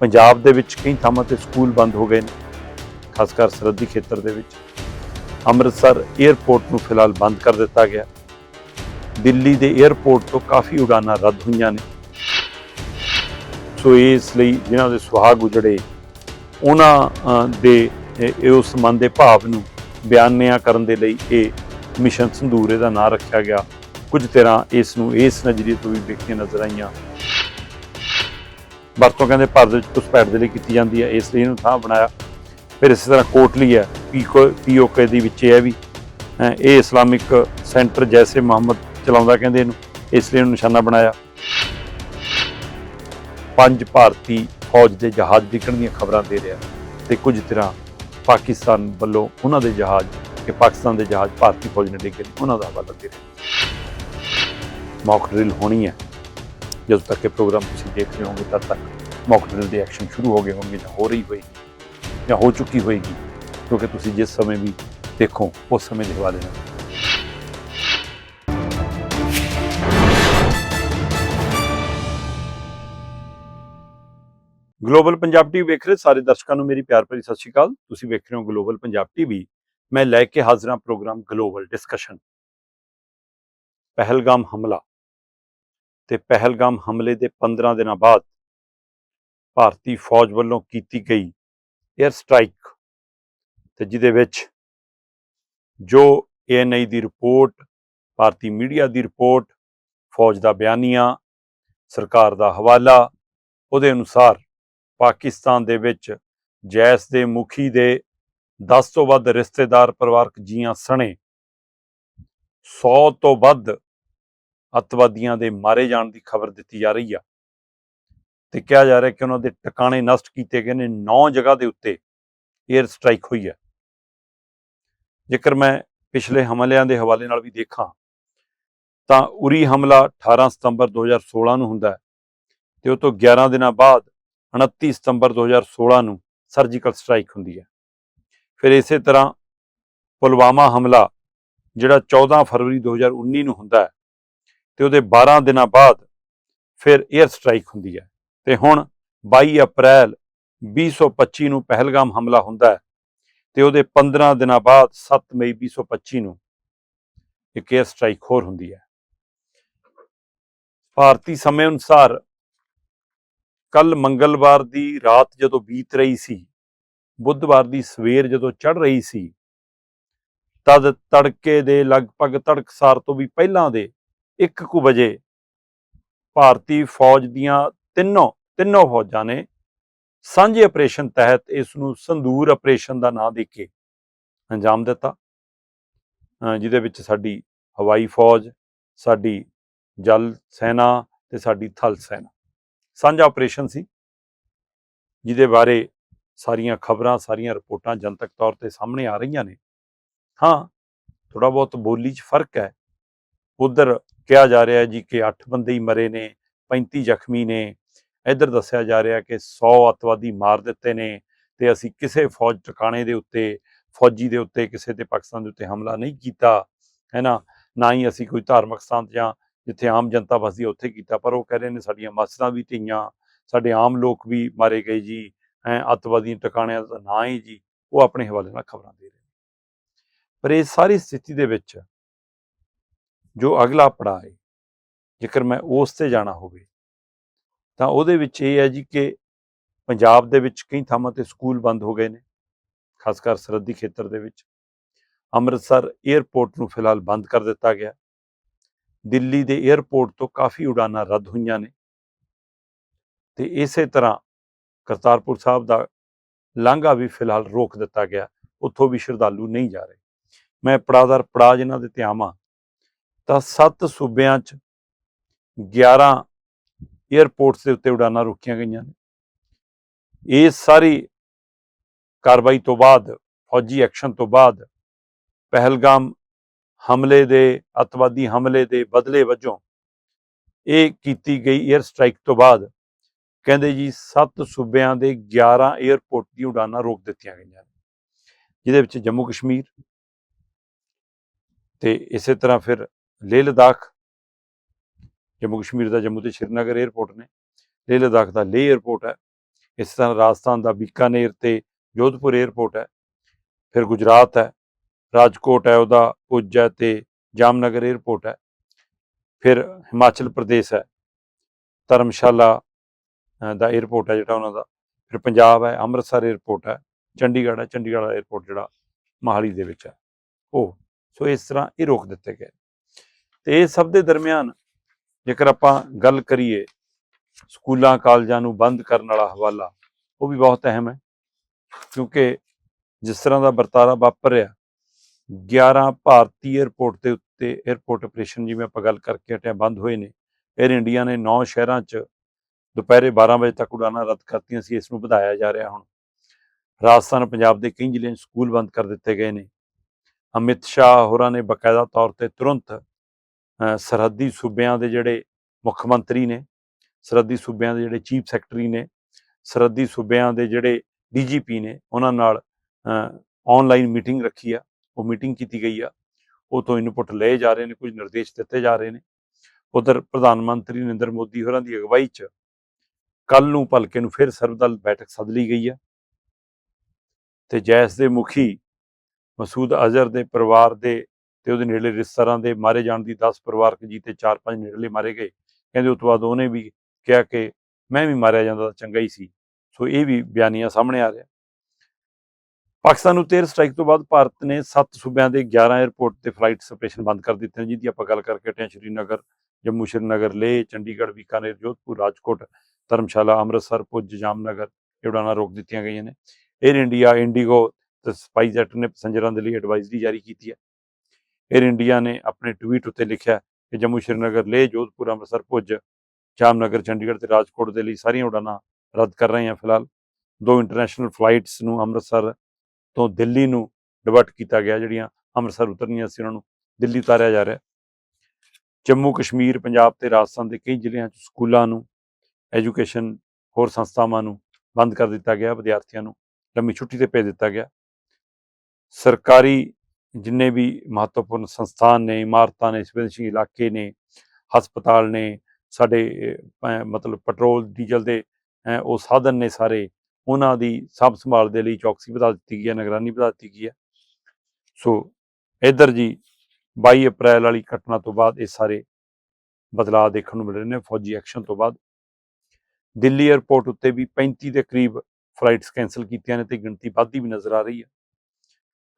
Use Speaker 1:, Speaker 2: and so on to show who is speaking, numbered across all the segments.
Speaker 1: ਪੰਜਾਬ ਦੇ ਵਿੱਚ ਕਈ ਥਾਵਾਂ ਤੇ ਸਕੂਲ ਬੰਦ ਹੋ ਗਏ ਨੇ, ਖਾਸ ਕਰ ਸਰਹੱਦੀ ਖੇਤਰ ਦੇ ਵਿੱਚ। ਅੰਮ੍ਰਿਤਸਰ 에ਅਰਪੋਰਟ ਨੂੰ ਫਿਲਹਾਲ ਬੰਦ ਕਰ ਦਿੱਤਾ ਗਿਆ। ਦਿੱਲੀ ਦੇ 에ਅਰਪੋਰਟ ਤੋਂ ਕਾਫੀ ਉਡਾਨਾਂ ਰੱਦ ਹੋਈਆਂ ਨੇ। ਸੋ ਇਸ ਲਈ ਜਿਨ੍ਹਾਂ ਦੇ ਸੁਹਾਗ ਉਜੜੇ, ਉਹਨਾਂ ਦੇ ਉਸ ਮਨ ਦੇ ਭਾਵ ਨੂੰ ਬਿਆਨਿਆ ਕਰਨ ਦੇ ਲਈ ਇਹ ਮਿਸ਼ਨ ਸੰਧੂਰੇ ਦਾ ਨਾਂ ਰੱਖਿਆ ਗਿਆ। ਕੁਝ ਤਰ੍ਹਾਂ ਇਸ ਨੂੰ ਇਸ ਨਜ਼ਰੀਏ ਤੋਂ ਵੀ ਵੇਖੀਆਂ ਨਜ਼ਰ ਆਈਆਂ। ਵਰਤੋਂ ਕਹਿੰਦੇ ਭਾਰਤ ਵਿੱਚ ਘੁਸਪੈਠ ਦੇ ਲਈ ਕੀਤੀ ਜਾਂਦੀ ਹੈ, ਇਸ ਲਈ ਇਹਨੂੰ ਥਾਂ ਬਣਾਇਆ। ਫਿਰ ਇਸੇ ਤਰ੍ਹਾਂ ਕੋਟਲੀ ਹੈ, ਪੀਕੋ, ਪੀਓਕੇ ਦੀ ਵਿੱਚ ਇਹ ਹੈ ਵੀ, ਅਹ, ਇਹ ਇਸਲਾਮਿਕ ਸੈਂਟਰ ਜੈਸੇ ਮੁਹੰਮਦ ਚਲਾਉਂਦਾ ਕਹਿੰਦੇ ਇਹਨੂੰ, ਇਸ ਲਈ ਇਹਨੂੰ ਨਿਸ਼ਾਨਾ ਬਣਾਇਆ। ਪੰਜ ਭਾਰਤੀ ਫੌਜ ਦੇ ਜਹਾਜ਼ ਡਿੱਗਣ ਦੀਆਂ ਖਬਰਾਂ ਦੇ ਰਿਹਾ ਤੇ ਕੁਝ ਤਰ੍ਹਾਂ ਪਾਕਿਸਤਾਨ ਵੱਲੋਂ ਉਹਨਾਂ ਦੇ ਜਹਾਜ਼ ਕਿ ਪਾਕਿਸਤਾਨ ਦੇ ਜਹਾਜ਼ ਭਾਰਤੀ ਫੌਜ ਨੇ ਡਿੱਗੇ ਉਹਨਾਂ ਦਾ ਹਵਾਲਾ ਦੇ ਰਿਹਾ। ਮੌਕ ਡਰਿਲ ਹੋਣੀ ਹੈ। ਜਦੋਂ ਤੱਕ ਇਹ ਪ੍ਰੋਗਰਾਮ ਤੁਸੀਂ ਦੇਖ ਰਹੇ ਹੋਗੇ ਤਦ ਤੱਕ ਮੌਕ ਡਰਿਲ ਦੇ ਐਕਸ਼ਨ ਸ਼ੁਰੂ ਹੋ ਗਏ ਹੋਣਗੇ ਜਾਂ ਹੋ ਰਹੀ ਹੋਏਗੀ ਜਾਂ ਹੋ ਚੁੱਕੀ ਹੋਏਗੀ ਕਿਉਂਕਿ ਤੁਸੀਂ ਜਿਸ ਸਮੇਂ ਵੀ ਦੇਖੋ ਉਸ ਸਮੇਂ ਦੇ ਹਵਾਲੇ ਨਾਲ ਗਲੋਬਲ ਪੰਜਾਬ ਟੀਵੀ ਵੇਖ ਰਹੇ ਸਾਰੇ ਦਰਸ਼ਕਾਂ ਨੂੰ ਮੇਰੀ ਪਿਆਰ ਭਰੀ ਸਤਿ ਸ਼੍ਰੀ ਅਕਾਲ ਤੁਸੀਂ ਵੇਖ ਰਹੇ ਹੋ ਗਲੋਬਲ ਪੰਜਾਬ ਟੀਵੀ ਮੈਂ ਲੈ ਕੇ ਹਾਜ਼ਰ ਹਾਂ ਪ੍ਰੋਗਰਾਮ ਗਲੋਬਲ ਡਿਸਕਸ਼ਨ ਪਹਿਲਗਾਮ ਹਮਲਾ ਤੇ ਪਹਿਲਗਾਮ ਹਮਲੇ ਦੇ 15 ਦਿਨਾਂ ਬਾਅਦ ਭਾਰਤੀ ਫੌਜ ਵੱਲੋਂ ਕੀਤੀ ਗਈ 에ਅਰ ਸਟ੍ਰਾਈਕ ਤੇ ਜਿਹਦੇ ਵਿੱਚ ਜੋ ਏਐਨਆਈ ਦੀ ਰਿਪੋਰਟ, ਭਾਰਤੀ ਮੀਡੀਆ ਦੀ ਰਿਪੋਰਟ, ਫੌਜ ਦਾ ਬਿਆਨੀਆ, ਸਰਕਾਰ ਦਾ ਹਵਾਲਾ, ਉਹਦੇ ਅਨੁਸਾਰ ਪਾਕਿਸਤਾਨ ਦੇ ਵਿੱਚ ਜੈਸ ਦੇ, ਮੁਖੀ ਦੇ 10 ਤੋਂ ਵੱਧ ਰਿਸ਼ਤੇਦਾਰ ਪਰਿਵਾਰਕ ਜੀਆਂ ਸਣੇ 100 ਤੋਂ ਵੱਧ ਅੱਤਵਾਦੀਆਂ ਦੇ ਮਾਰੇ ਜਾਣ ਦੀ ਖਬਰ ਦਿੱਤੀ ਜਾ ਰਹੀ ਆ। ਤੇ ਕਿਹਾ ਜਾ ਰਿਹਾ ਕਿ ਉਹਨਾਂ ਦੇ ਟਿਕਾਣੇ ਨਸ਼ਟ ਕੀਤੇ ਗਏ ਨੇ 9 ਜਗ੍ਹਾ ਦੇ ਉੱਤੇ 에ਅਰ ਸਟ੍ਰਾਈਕ ਹੋਈ ਹੈ ਜੇਕਰ ਮੈਂ ਪਿਛਲੇ ਹਮਲਿਆਂ ਦੇ ਹਵਾਲੇ ਨਾਲ ਵੀ ਦੇਖਾਂ, ਤਾਂ ਉਰੀ ਹਮਲਾ 18 ਸਤੰਬਰ 2016 ਨੂੰ ਹੁੰਦਾ ਹੈ ਤੇ ਉਹ ਤੋਂ 11 ਦਿਨਾਂ ਬਾਅਦ 29 ਸਤੰਬਰ 2016 ਨੂੰ ਸਰਜੀਕਲ ਸਟ੍ਰਾਈਕ ਹੁੰਦੀ ਹੈ। ਫਿਰ ਇਸੇ ਤਰ੍ਹਾਂ ਪੁਲਵਾਮਾ ਹਮਲਾ, ਜਿਹੜਾ 14 ਫਰਵਰੀ 2019 ਨੂੰ ਹੁੰਦਾ ਹੈ ਤੇ ਉਹਦੇ 12 ਦਿਨਾਂ ਬਾਅਦ ਫਿਰ 에ਅਰ ਸਟ੍ਰਾਈਕ ਹੁੰਦੀ ਹੈ। ਤੇ ਹੁਣ 22 ਅਪ੍ਰੈਲ 2025 ਨੂੰ ਪਹਿਲਗਾਮ ਹਮਲਾ ਹੁੰਦਾ ਹੈ ਤੇ ਉਹਦੇ 15 ਦਿਨਾਂ ਬਾਅਦ 7 ਮਈ 2025 ਨੂੰ ਇੱਕ 에ਅਰ ਸਟ੍ਰਾਈਕ ਹੋਰ ਹੁੰਦੀ ਹੈ। ਭਾਰਤੀ ਸਮੇਂ ਅਨੁਸਾਰ ਕੱਲ ਮੰਗਲਵਾਰ ਦੀ ਰਾਤ ਜਦੋਂ ਬੀਤ ਰਹੀ ਸੀ, ਬੁੱਧਵਾਰ ਦੀ ਸਵੇਰ ਜਦੋਂ ਚੜ ਰਹੀ ਸੀ, ਤਦ ਤੜਕੇ ਦੇ ਲਗਭਗ ਤੜਕਸਾਰ ਤੋਂ ਵੀ ਪਹਿਲਾਂ ਦੇ 1:00 ਵਜੇ ਭਾਰਤੀ ਫੌਜ ਦੀਆਂ ਤਿੰਨੋਂ ਤਿੰਨੋਂ ਫੌਜਾਂ ਨੇ ਸਾਂਝੇ ਆਪਰੇਸ਼ਨ ਤਹਿਤ ਇਸ ਨੂੰ ਸੰਦੂਰ ਆਪਰੇਸ਼ਨ ਦਾ ਨਾਂ ਦੇ ਕੇ ਅੰਜਾਮ ਦਿੱਤਾ। ਜਿਹਦੇ ਵਿੱਚ ਸਾਡੀ ਹਵਾਈ ਫੌਜ, ਸਾਡੀ ਜਲ ਸੈਨਾ ਤੇ ਸਾਡੀ ਥਲ ਸੈਨਾ। ਸਾਂਝਾ ਆਪਰੇਸ਼ਨ ਸੀ, ਜਿਹਦੇ ਬਾਰੇ ਸਾਰੀਆਂ ਖਬਰਾਂ, ਸਾਰੀਆਂ ਰਿਪੋਰਟਾਂ ਜਨਤਕ ਤੌਰ ਤੇ ਸਾਹਮਣੇ ਆ ਰਹੀਆਂ ਨੇ। ਹਾਂ ਥੋੜਾ ਬਹੁਤ ਬੋਲੀ 'ਚ ਫ਼ਰਕ ਹੈ। ਉਧਰ ਕਿਹਾ ਜਾ ਰਿਹਾ ਜੀ ਕਿ 8 ਬੰਦੇ ਹੀ ਮਰੇ ਨੇ 35 ਜ਼ਖਮੀ ਨੇ। ਇੱਧਰ ਦੱਸਿਆ ਜਾ ਰਿਹਾ ਕਿ 100 ਅੱਤਵਾਦੀ ਮਾਰ ਦਿੱਤੇ ਨੇ ਤੇ ਅਸੀਂ ਕਿਸੇ ਫੌਜ ਟਿਕਾਣੇ ਦੇ ਉੱਤੇ, ਫੌਜੀ ਦੇ ਉੱਤੇ, ਕਿਸੇ ਤੇ ਪਾਕਿਸਤਾਨ ਦੇ ਉੱਤੇ ਹਮਲਾ ਨਹੀਂ ਕੀਤਾ, ਹੈ ਨਾ? ਨਾ ਹੀ ਅਸੀਂ ਕੋਈ ਧਾਰਮਿਕ ਸਥਾਨ ਜਾਂ ਜਿੱਥੇ ਆਮ ਜਨਤਾ ਵਸਦੀ ਹੈ ਉੱਥੇ ਕੀਤਾ, ਪਰ ਉਹ ਕਹਿ ਰਹੇ ਨੇ ਸਾਡੀਆਂ ਮਸਜਿਦਾਂ ਵੀ ਢੀਆਂ ਸਾਡੇ ਆਮ ਲੋਕ ਵੀ ਮਾਰੇ ਗਏ ਜੀ ਐ ਅੱਤਵਾਦੀ ਟਿਕਾਣਿਆਂ ਦਾ ਨਾਂ ਹੀ ਜੀ, ਉਹ ਆਪਣੇ ਹਵਾਲੇ ਨਾਲ ਖਬਰਾਂ ਦੇ ਰਹੇ ਨੇ। ਪਰ ਇਹ ਸਾਰੀ ਸਥਿਤੀ ਦੇ ਵਿੱਚ ਜੋ ਅਗਲਾ ਪੜਾਅ ਹੈ ਜੇਕਰ ਮੈਂ ਉਸ ਤੇ ਜਾਣਾ ਹੋਵੇ। ਤਾਂ ਉਹਦੇ ਵਿੱਚ ਇਹ ਹੈ ਜੀ ਕਿ ਪੰਜਾਬ ਦੇ ਵਿੱਚ ਕਈ ਥਾਵਾਂ ਤੇ ਸਕੂਲ ਬੰਦ ਹੋ ਗਏ ਨੇ, ਖਾਸ ਕਰ ਸਰਹੱਦੀ ਖੇਤਰ ਦੇ ਵਿੱਚ। ਅੰਮ੍ਰਿਤਸਰ 에ਅਰਪੋਰਟ ਨੂੰ ਫਿਲਹਾਲ ਬੰਦ ਕਰ ਦਿੱਤਾ ਗਿਆ। ਦਿੱਲੀ ਦੇ 에ਅਰਪੋਰਟ ਤੋਂ ਕਾਫੀ ਉਡਾਨਾਂ ਰੱਦ ਹੋਈਆਂ ਨੇ। ਤੇ ਇਸੇ ਤਰ੍ਹਾਂ ਕਰਤਾਰਪੁਰ ਸਾਹਿਬ ਦਾ ਲਾਂਘਾ ਵੀ ਫਿਲਹਾਲ ਰੋਕ ਦਿੱਤਾ ਗਿਆ। ਉੱਥੋਂ ਵੀ ਸ਼ਰਧਾਲੂ ਨਹੀਂ ਜਾ ਰਹੇ। ਮੈਂ ਪੜਾਦਰ ਪੜਾ ਜਿਨ੍ਹਾਂ ਦੇ ਤੇ ਆਵਾਂ ਤਾਂ ਸੱਤ ਸੂਬਿਆਂ 'ਚ 11 ਏਅਰਪੋਰਟਸ ਦੇ ਉੱਤੇ ਉਡਾਨਾਂ ਰੋਕੀਆਂ ਗਈਆਂ ਨੇ। ਇਹ ਸਾਰੀ ਕਾਰਵਾਈ ਤੋਂ ਬਾਅਦ, ਫੌਜੀ ਐਕਸ਼ਨ ਤੋਂ ਬਾਅਦ ਪਹਿਲਗਾਮ ਹਮਲੇ ਦੇ, ਅਤਵਾਦੀ ਹਮਲੇ ਦੇ ਬਦਲੇ ਵਜੋਂ ਇਹ ਕੀਤੀ ਗਈ 에ਅਰ ਸਟ੍ਰਾਈਕ ਤੋਂ ਬਾਅਦ ਕਹਿੰਦੇ ਜੀ ਸੱਤ ਸੂਬਿਆਂ ਦੇ 11 에ਅਰਪੋਰਟ ਦੀ ਉਡਾਨਾਂ ਰੋਕ ਦਿੱਤੀਆਂ ਗਈਆਂ ਨੇ। ਜਿਹਦੇ ਵਿੱਚ ਜੰਮੂ ਕਸ਼ਮੀਰ ਤੇ ਇਸੇ ਤਰ੍ਹਾਂ ਫਿਰ ਲੇਹ ਲਦਾਖ, ਜੰਮੂ ਕਸ਼ਮੀਰ ਦਾ ਜੰਮੂ ਤੇ ਸ਼੍ਰੀਨਗਰ 에ਅਰਪੋਰਟ ਨੇ। ਲੇਹ ਲਦਾਖ ਦਾ ਲੇਹ 에ਅਰਪੋਰਟ ਹੈ। ਇਸ ਤਰ੍ਹਾਂ ਰਾਜਸਥਾਨ ਦਾ ਬੀਕਾਨੇਰ ਤੇ ਜੋਧਪੁਰ 에ਅਰਪੋਰਟ ਹੈ। ਫਿਰ ਗੁਜਰਾਤ ਹੈ। ਰਾਜਕੋਟ ਹੈ, ਉਹਦਾ ਪੁੱਜ ਹੈ ਤੇ ਜਾਮਨਗਰ 에ਅਰਪੋਰਟ ਹੈ। ਫਿਰ ਹਿਮਾਚਲ ਪ੍ਰਦੇਸ਼ ਹੈ। ਧਰਮਸ਼ਾਲਾ ਦਾ 에ਅਰਪੋਰਟ ਹੈ ਜਿਹੜਾ ਉਹਨਾਂ ਦਾ। ਫਿਰ ਪੰਜਾਬ ਹੈ, ਅੰਮ੍ਰਿਤਸਰ 에ਅਰਪੋਰਟ ਹੈ। ਚੰਡੀਗੜ੍ਹ ਹੈ, ਚੰਡੀਗੜ੍ਹ ਦਾ ਜਿਹੜਾ ਮਹਾਲੀ ਦੇ ਵਿੱਚ ਹੈ। ਉਹ, ਸੋ ਇਸ ਤਰ੍ਹਾਂ ਇਹ ਰੋਕ ਦਿੱਤੇ ਗਏ। ਤੇ ਇਹ ਸਭ ਦੇ ਦਰਮਿਆਨ ਜੇਕਰ ਆਪਾਂ ਗੱਲ ਕਰੀਏ, ਸਕੂਲਾਂ, ਕਾਲਜਾਂ ਨੂੰ ਬੰਦ ਕਰਨ ਵਾਲਾ ਹਵਾਲਾ, ਉਹ ਵੀ ਬਹੁਤ ਅਹਿਮ ਹੈ। ਕਿਉਂਕਿ ਜਿਸ ਤਰ੍ਹਾਂ ਦਾ ਵਰਤਾਰਾ ਵਾਪਰ ਰਿਹਾ 11 ਭਾਰਤੀ 에ਅਰਪੋਰਟ ਦੇ ਉੱਤੇ 에ਅਰਪੋਰਟ ਆਪਰੇਸ਼ਨ ਜਿਵੇਂ ਆਪਾਂ ਗੱਲ ਕਰਕੇ ਹਟਿਆ, ਬੰਦ ਹੋਏ ਨੇ। 에ਅਰ ਇੰਡੀਆ ਨੇ 9 ਸ਼ਹਿਰਾਂ 'ਚ ਦੁਪਹਿਰੇ 12 ਵਜੇ ਤੱਕ ਉਡਾਨਾਂ ਰੱਦ ਕਰਤੀਆਂ ਸੀ, ਇਸ ਨੂੰ ਵਧਾਇਆ ਜਾ ਰਿਹਾ ਹੁਣ। ਰਾਜਸਥਾਨ, ਪੰਜਾਬ ਦੇ ਕਈ ਜ਼ਿਲ੍ਹਿਆਂ 'ਚ ਸਕੂਲ ਬੰਦ ਕਰ ਦਿੱਤੇ ਗਏ ਨੇ। ਅਮਿਤ ਸ਼ਾਹ ਹੋਰਾਂ ਨੇ ਬਕਾਇਦਾ ਤੌਰ ਤੇ ਤੁਰੰਤ ਸਰਹੱਦੀ ਸੂਬਿਆਂ ਦੇ ਜਿਹੜੇ ਮੁੱਖ ਮੰਤਰੀ ਨੇ, ਸਰਹੱਦੀ ਸੂਬਿਆਂ ਦੇ ਜਿਹੜੇ ਚੀਫ ਸੈਕਟਰੀ ਨੇ, ਸਰਹੱਦੀ ਸੂਬਿਆਂ ਦੇ ਜਿਹੜੇ ਡੀਜੀਪੀ ਨੇ, ਉਹਨਾਂ ਨਾਲ ਆਨਲਾਈਨ ਮੀਟਿੰਗ ਰੱਖੀ ਆ, ਉਹ ਮੀਟਿੰਗ ਕੀਤੀ ਗਈ ਆ। ਉਹ ਤੋਂ ਇਨਪੁਟ ਲਏ ਜਾ ਰਹੇ ਨੇ, ਕੁਝ ਨਿਰਦੇਸ਼ ਦਿੱਤੇ ਜਾ ਰਹੇ ਨੇ। ਉਧਰ ਪ੍ਰਧਾਨ ਮੰਤਰੀ ਨਰਿੰਦਰ ਮੋਦੀ ਹੋਰਾਂ ਦੀ ਅਗਵਾਈ 'ਚ ਕੱਲ ਨੂੰ ਭਲਕੇ ਨੂੰ ਫਿਰ ਸਰਵਦਲ ਬੈਠਕ ਸੱਦ ਲਈ ਗਈ ਆ। ਤੇ ਜੈਸ ਦੇ ਮੁਖੀ ਮਸੂਦ ਅਜ਼ਹਰ ਦੇ ਪਰਿਵਾਰ ਦੇ ਤੇ ਉਹਦੇ ਨੇੜਲੇ ਰਿਸ਼ਤੇਦਾਰਾਂ ਦੇ ਮਾਰੇ ਜਾਣ ਦੀ 10 ਪਰਿਵਾਰਕ ਜੀ ਤੇ 4-5 ਨੇੜਲੇ ਮਾਰੇ ਗਏ। ਕਹਿੰਦੇ ਉਸ ਤੋਂ ਬਾਅਦ ਉਹਨੇ ਵੀ ਕਿਹਾ ਕਿ ਮੈਂ ਵੀ ਮਾਰਿਆ ਜਾਂਦਾ ਤਾਂ ਚੰਗਾ ਹੀ ਸੀ। ਸੋ ਇਹ ਵੀ ਬਿਆਨੀਆਂ ਸਾਹਮਣੇ ਆ ਰਿਹਾ ਪਾਕਿਸਤਾਨ ਨੂੰ 13 ਸਟ੍ਰਾਈਕ ਤੋਂ ਬਾਅਦ ਭਾਰਤ ਨੇ 7 ਸੂਬਿਆਂ ਦੇ 11 에ਅਰਪੋਰਟ ਤੇ ਫਲਾਈਟ ਸਪਰੇਸ਼ਨ ਬੰਦ ਕਰ ਦਿੱਤੇ ਨੇ, ਜਿਹਦੀ ਆਪਾਂ ਗੱਲ ਕਰਕੇ ਹਟੇ ਸ਼੍ਰੀਨਗਰ, ਜੰਮੂ ਸ਼੍ਰੀਨਗਰ, ਲੇਹ, ਚੰਡੀਗੜ੍ਹ, ਬੀਕਾਨੇਰ, ਜੋਧਪੁਰ, ਰਾਜਕੋਟ, ਧਰਮਸ਼ਾਲਾ, ਅੰਮ੍ਰਿਤਸਰ, ਭੁੱਜ, ਜਾਮਨਗਰ, ਇਹ ਉਡਾਣਾਂ ਰੋਕ ਦਿੱਤੀਆਂ ਗਈਆਂ ਨੇ। 에ਅਰ ਇੰਡੀਆ ਇੰਡੀਗੋ ਤੇ ਸਪਾਈਸਜੈਟ ਨੇ ਪੈਸੰਜਰਾਂ ਦੇ ਲਈ ਐਡਵਾਈਜ਼ਰੀ ਜਾਰੀ ਕੀਤੀ ਹੈ। 에ਅਰ ਇੰਡੀਆ ਨੇ ਆਪਣੇ ਟਵੀਟ ਉੱਤੇ ਲਿਖਿਆ ਕਿ ਜੰਮੂ ਸ਼੍ਰੀਨਗਰ, ਲੇਹ, ਜੋਧਪੁਰ, ਅੰਮ੍ਰਿਤਸਰ, ਭੁੱਜ ਜਾਮਨਗਰ ਚੰਡੀਗੜ੍ਹ ਤੇ ਰਾਜਕੋਟ ਦੇ ਲਈ ਸਾਰੀਆਂ ਉਡਾਨਾਂ ਰੱਦ ਕਰ ਰਹੇ ਹਾਂ ਫਿਲਹਾਲ। ਦੋ ਇੰਟਰਨੈਸ਼ਨਲ ਫਲਾਈਟਸ ਨੂੰ ਅੰਮ੍ਰਿਤਸਰ ਤੋਂ ਦਿੱਲੀ ਨੂੰ ਡਿਵਰਟ ਕੀਤਾ ਗਿਆ, ਜਿਹੜੀਆਂ ਅੰਮ੍ਰਿਤਸਰ ਉਤਰਨੀਆਂ ਸੀ, ਉਹਨਾਂ ਨੂੰ ਦਿੱਲੀ ਉਤਾਰਿਆ ਜਾ ਰਿਹਾ ਜੰਮੂ ਕਸ਼ਮੀਰ, ਪੰਜਾਬ ਤੇ ਰਾਜਸਥਾਨ ਦੇ ਕਈ ਜ਼ਿਲ੍ਹਿਆਂ 'ਚ ਸਕੂਲਾਂ ਨੂੰ ਐਜੂਕੇਸ਼ਨ ਹੋਰ ਸੰਸਥਾਵਾਂ ਨੂੰ ਬੰਦ ਕਰ ਦਿੱਤਾ ਗਿਆ, ਵਿਦਿਆਰਥੀਆਂ ਨੂੰ ਲੰਮੀ ਛੁੱਟੀ ਤੇ ਭੇਜ ਦਿੱਤਾ ਗਿਆ। ਸਰਕਾਰੀ ਜਿੰਨੇ ਵੀ ਮਹੱਤਵਪੂਰਨ ਸੰਸਥਾਨ ਨੇ, ਇਮਾਰਤਾਂ ਨੇ ਸੰਵੇਦਨਸ਼ੀਲ ਇਲਾਕੇ ਨੇ, ਹਸਪਤਾਲ ਨੇ, ਸਾਡੇ ਮਤਲਬ ਪੈਟਰੋਲ, ਡੀਜ਼ਲ ਦੇ ਉਹ ਸਾਧਨ ਨੇ ਸਾਰੇ, ਉਹਨਾਂ ਦੀ ਸਾਂਭ ਸੰਭਾਲ ਦੇ ਲਈ ਚੌਕਸੀ ਵਧਾ ਦਿੱਤੀ ਗਈ ਹੈ, ਨਿਗਰਾਨੀ ਵਧਾ ਦਿੱਤੀ ਗਈ ਹੈ। ਸੋ ਇੱਧਰ ਜੀ 22 ਅਪ੍ਰੈਲ ਵਾਲੀ ਘਟਨਾ ਤੋਂ ਬਾਅਦ ਇਹ ਸਾਰੇ ਬਦਲਾਅ ਦੇਖਣ ਨੂੰ ਮਿਲ ਰਹੇ ਨੇ, ਫੌਜੀ ਐਕਸ਼ਨ ਤੋਂ ਬਾਅਦ। ਦਿੱਲੀ 에ਅਰਪੋਰਟ ਉੱਤੇ ਵੀ 35 ਦੇ ਕਰੀਬ ਫਲਾਈਟਸ ਕੈਨਸਲ ਕੀਤੀਆਂ ਨੇ ਤੇ ਗਿਣਤੀ ਵੱਧਦੀ ਵੀ ਨਜ਼ਰ ਆ ਰਹੀ ਹੈ।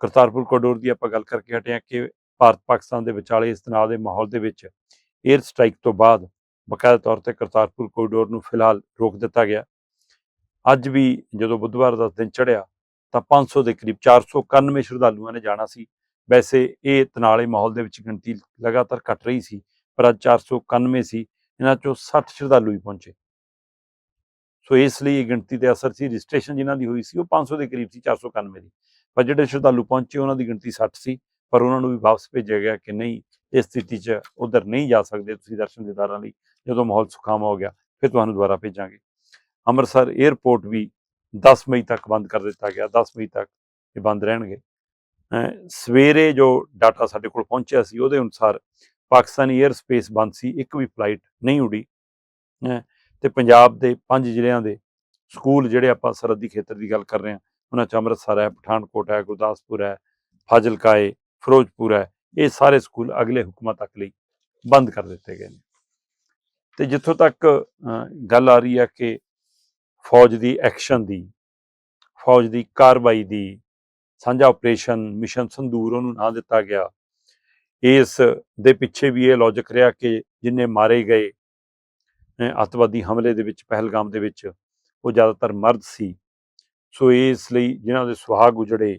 Speaker 1: ਕਰਤਾਰਪੁਰ ਕੋਰੀਡੋਰ ਦੀ ਆਪਾਂ ਗੱਲ ਕਰਕੇ ਹਟੇ ਹਾਂ ਕਿ ਭਾਰਤ ਪਾਕਿਸਤਾਨ ਦੇ ਵਿਚਾਲੇ ਇਸ ਤਣਾਅ ਦੇ ਮਾਹੌਲ ਦੇ ਵਿੱਚ 에ਅਰ ਸਟ੍ਰਾਈਕ ਤੋਂ ਬਾਅਦ ਬਕਾਇਦਾ ਤੌਰ ਤੇ ਕਰਤਾਰਪੁਰ ਕੋਰੀਡੋਰ ਨੂੰ ਫਿਲਹਾਲ ਰੋਕ ਦਿੱਤਾ ਗਿਆ। ਅੱਜ ਵੀ ਜਦੋਂ ਬੁੱਧਵਾਰ ਦਾ ਦਿਨ ਚੜ੍ਹਿਆ ਤਾਂ 500 ਦੇ ਕਰੀਬ 491 ਸ਼ਰਧਾਲੂਆਂ ਨੇ ਜਾਣਾ ਸੀ। ਵੈਸੇ ਇਹ ਤਨਾਲੇ ਮਾਹੌਲ ਦੇ ਵਿੱਚ ਗਿਣਤੀ ਲਗਾਤਾਰ ਘਟ ਰਹੀ ਸੀ, ਪਰ ਅੱਜ 491 ਸੀ ਇਹਨਾਂ ਚੋਂ 60 ਸ਼ਰਧਾਲੂ ਹੀ ਪਹੁੰਚੇ। ਸੋ ਇਸ ਲਈ ਇਹ ਗਿਣਤੀ ਤੇ ਅਸਰ ਸੀ। ਰਜਿਸਟ੍ਰੇਸ਼ਨ ਜਿਨ੍ਹਾਂ ਦੀ ਹੋਈ ਸੀ ਉਹ 500 ਦੇ ਕਰੀਬ ਸੀ 491 ਦੀ। ਪਰ ਜਿਹੜੇ ਸ਼ਰਧਾਲੂ ਪਹੁੰਚੇ, ਉਹਨਾਂ ਦੀ ਗਿਣਤੀ 60 ਸੀ, ਪਰ ਉਹਨਾਂ ਨੂੰ ਵੀ ਵਾਪਸ ਭੇਜਿਆ ਗਿਆ ਕਿ ਨਹੀਂ, ਇਸ ਸਥਿਤੀ 'ਚ ਉਧਰ ਨਹੀਂ ਜਾ ਸਕਦੇ ਤੁਸੀਂ ਦਰਸ਼ਨ ਦੀਦਾਰਾਂ ਲਈ। ਜਦੋਂ ਮਾਹੌਲ ਸੁਖਾਵਾਂ ਹੋ ਗਿਆ, ਫਿਰ ਤੁਹਾਨੂੰ ਦੁਬਾਰਾ ਭੇਜਾਂਗੇ। ਅੰਮ੍ਰਿਤਸਰ 에ਅਰਪੋਰਟ ਵੀ 10 ਮਈ ਤੱਕ ਬੰਦ ਕਰ ਦਿੱਤਾ ਗਿਆ। 10 ਮਈ ਤੱਕ ਇਹ ਬੰਦ ਰਹਿਣਗੇ। ਸਵੇਰੇ ਜੋ ਡਾਟਾ ਸਾਡੇ ਕੋਲ ਪਹੁੰਚਿਆ ਸੀ, ਉਹਦੇ ਅਨੁਸਾਰ ਪਾਕਿਸਤਾਨੀ 에ਅਰ ਸਪੇਸ ਬੰਦ ਸੀ, ਇੱਕ ਵੀ ਫਲਾਈਟ ਨਹੀਂ ਉਡੀ। ਅਹ ਤੇ ਪੰਜਾਬ ਦੇ ਪੰਜ ਜ਼ਿਲ੍ਹਿਆਂ ਦੇ ਸਕੂਲ ਜਿਹੜੇ ਆਪਾਂ ਸਰਹੱਦੀ ਖੇਤਰ ਦੀ ਗੱਲ ਕਰ ਰਹੇ ਹਾਂ ਉਹਨਾਂ ਚ ਅੰਮ੍ਰਿਤਸਰ ਹੈ ਪਠਾਨਕੋਟ ਹੈ ਗੁਰਦਾਸਪੁਰ ਹੈ ਫਾਜ਼ਿਲਕਾ ਹੈ ਫਿਰੋਜ਼ਪੁਰ ਹੈ ਇਹ ਸਾਰੇ ਸਕੂਲ ਅਗਲੇ ਹੁਕਮਾਂ ਤੱਕ ਲਈ ਬੰਦ ਕਰ ਦਿੱਤੇ ਗਏ ਨੇ। ਤੇ ਜਿੱਥੋਂ ਤੱਕ ਗੱਲ ਆ ਰਹੀ ਹੈ ਕਿ ਫੌਜ ਦੀ ਐਕਸ਼ਨ ਦੀ ਫੌਜ ਦੀ ਕਾਰਵਾਈ ਦੀ ਸਾਂਝਾ ਆਪਰੇਸ਼ਨ ਮਿਸ਼ਨ ਸੰਦੂਰ ਉਹਨੂੰ ਨਾਂ ਦਿੱਤਾ ਗਿਆ ਇਸ ਦੇ ਪਿੱਛੇ ਵੀ ਇਹ ਲੌਜੀਕ ਰਿਹਾ ਕਿ ਜਿੰਨੇ ਮਾਰੇ ਗਏ ਅਹ, ਅੱਤਵਾਦੀ ਹਮਲੇ ਦੇ ਵਿੱਚ ਪਹਿਲਗਾਮ ਦੇ ਵਿੱਚ ਉਹ ਜ਼ਿਆਦਾਤਰ ਮਰਦ ਸੀ। ਸੋ ਇਸ ਲਈ ਜਿਨ੍ਹਾਂ ਦੇ ਸੁਹਾਗ ਉਜੜੇ,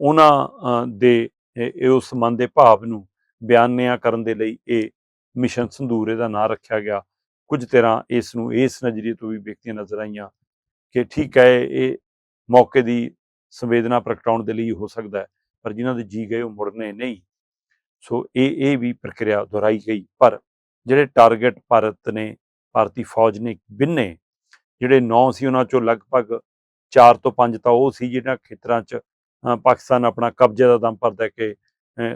Speaker 1: ਉਹਨਾਂ ਦੇ, ਇਹ ਉਸ ਮਨ ਦੇ ਭਾਵ ਨੂੰ ਬਿਆਨਿਆ ਕਰਨ ਦੇ ਲਈ ਇਹ ਮਿਸ਼ਨ ਸੰਧੂਰ ਇਹਦਾ ਨਾਂ ਰੱਖਿਆ ਗਿਆ। ਕੁਝ ਤਰ੍ਹਾਂ ਇਸ ਨੂੰ, ਇਸ ਨਜ਼ਰੀਏ ਤੋਂ ਵੀ ਵੇਖਦੀਆਂ ਨਜ਼ਰ ਆਈਆਂ ਕਿ ਠੀਕ ਹੈ, ਇਹ ਮੌਕੇ ਦੀ ਸੰਵੇਦਨਾ ਪ੍ਰਗਟਾਉਣ ਦੇ ਲਈ ਹੋ ਸਕਦਾ ਹੈ, ਪਰ ਜਿਨ੍ਹਾਂ ਦੇ ਜੀ ਗਏ ਉਹ ਮੁੜਨੇ ਨਹੀਂ। ਸੋ ਇਹ ਇਹ ਵੀ ਪ੍ਰਕਿਰਿਆ ਦੁਹਰਾਈ ਗਈ, ਪਰ ਜਿਹੜੇ ਟਾਰਗੇਟ ਭਾਰਤ ਨੇ, ਭਾਰਤੀ ਫੌਜ ਨੇ ਬਿੰਨੇ, ਜਿਹੜੇ 9 ਸੀ ਉਹਨਾਂ ਚੋਂ ਲਗਭਗ 4 ਤੋਂ 5 ਤਾਂ ਉਹ ਸੀ ਜਿਹਨਾਂ ਖੇਤਰਾਂ 'ਚ ਪਾਕਿਸਤਾਨ ਆਪਣਾ ਕਬਜ਼ੇ ਦਾ ਦਮ ਭਰਦਾ ਹੈ ਕਿ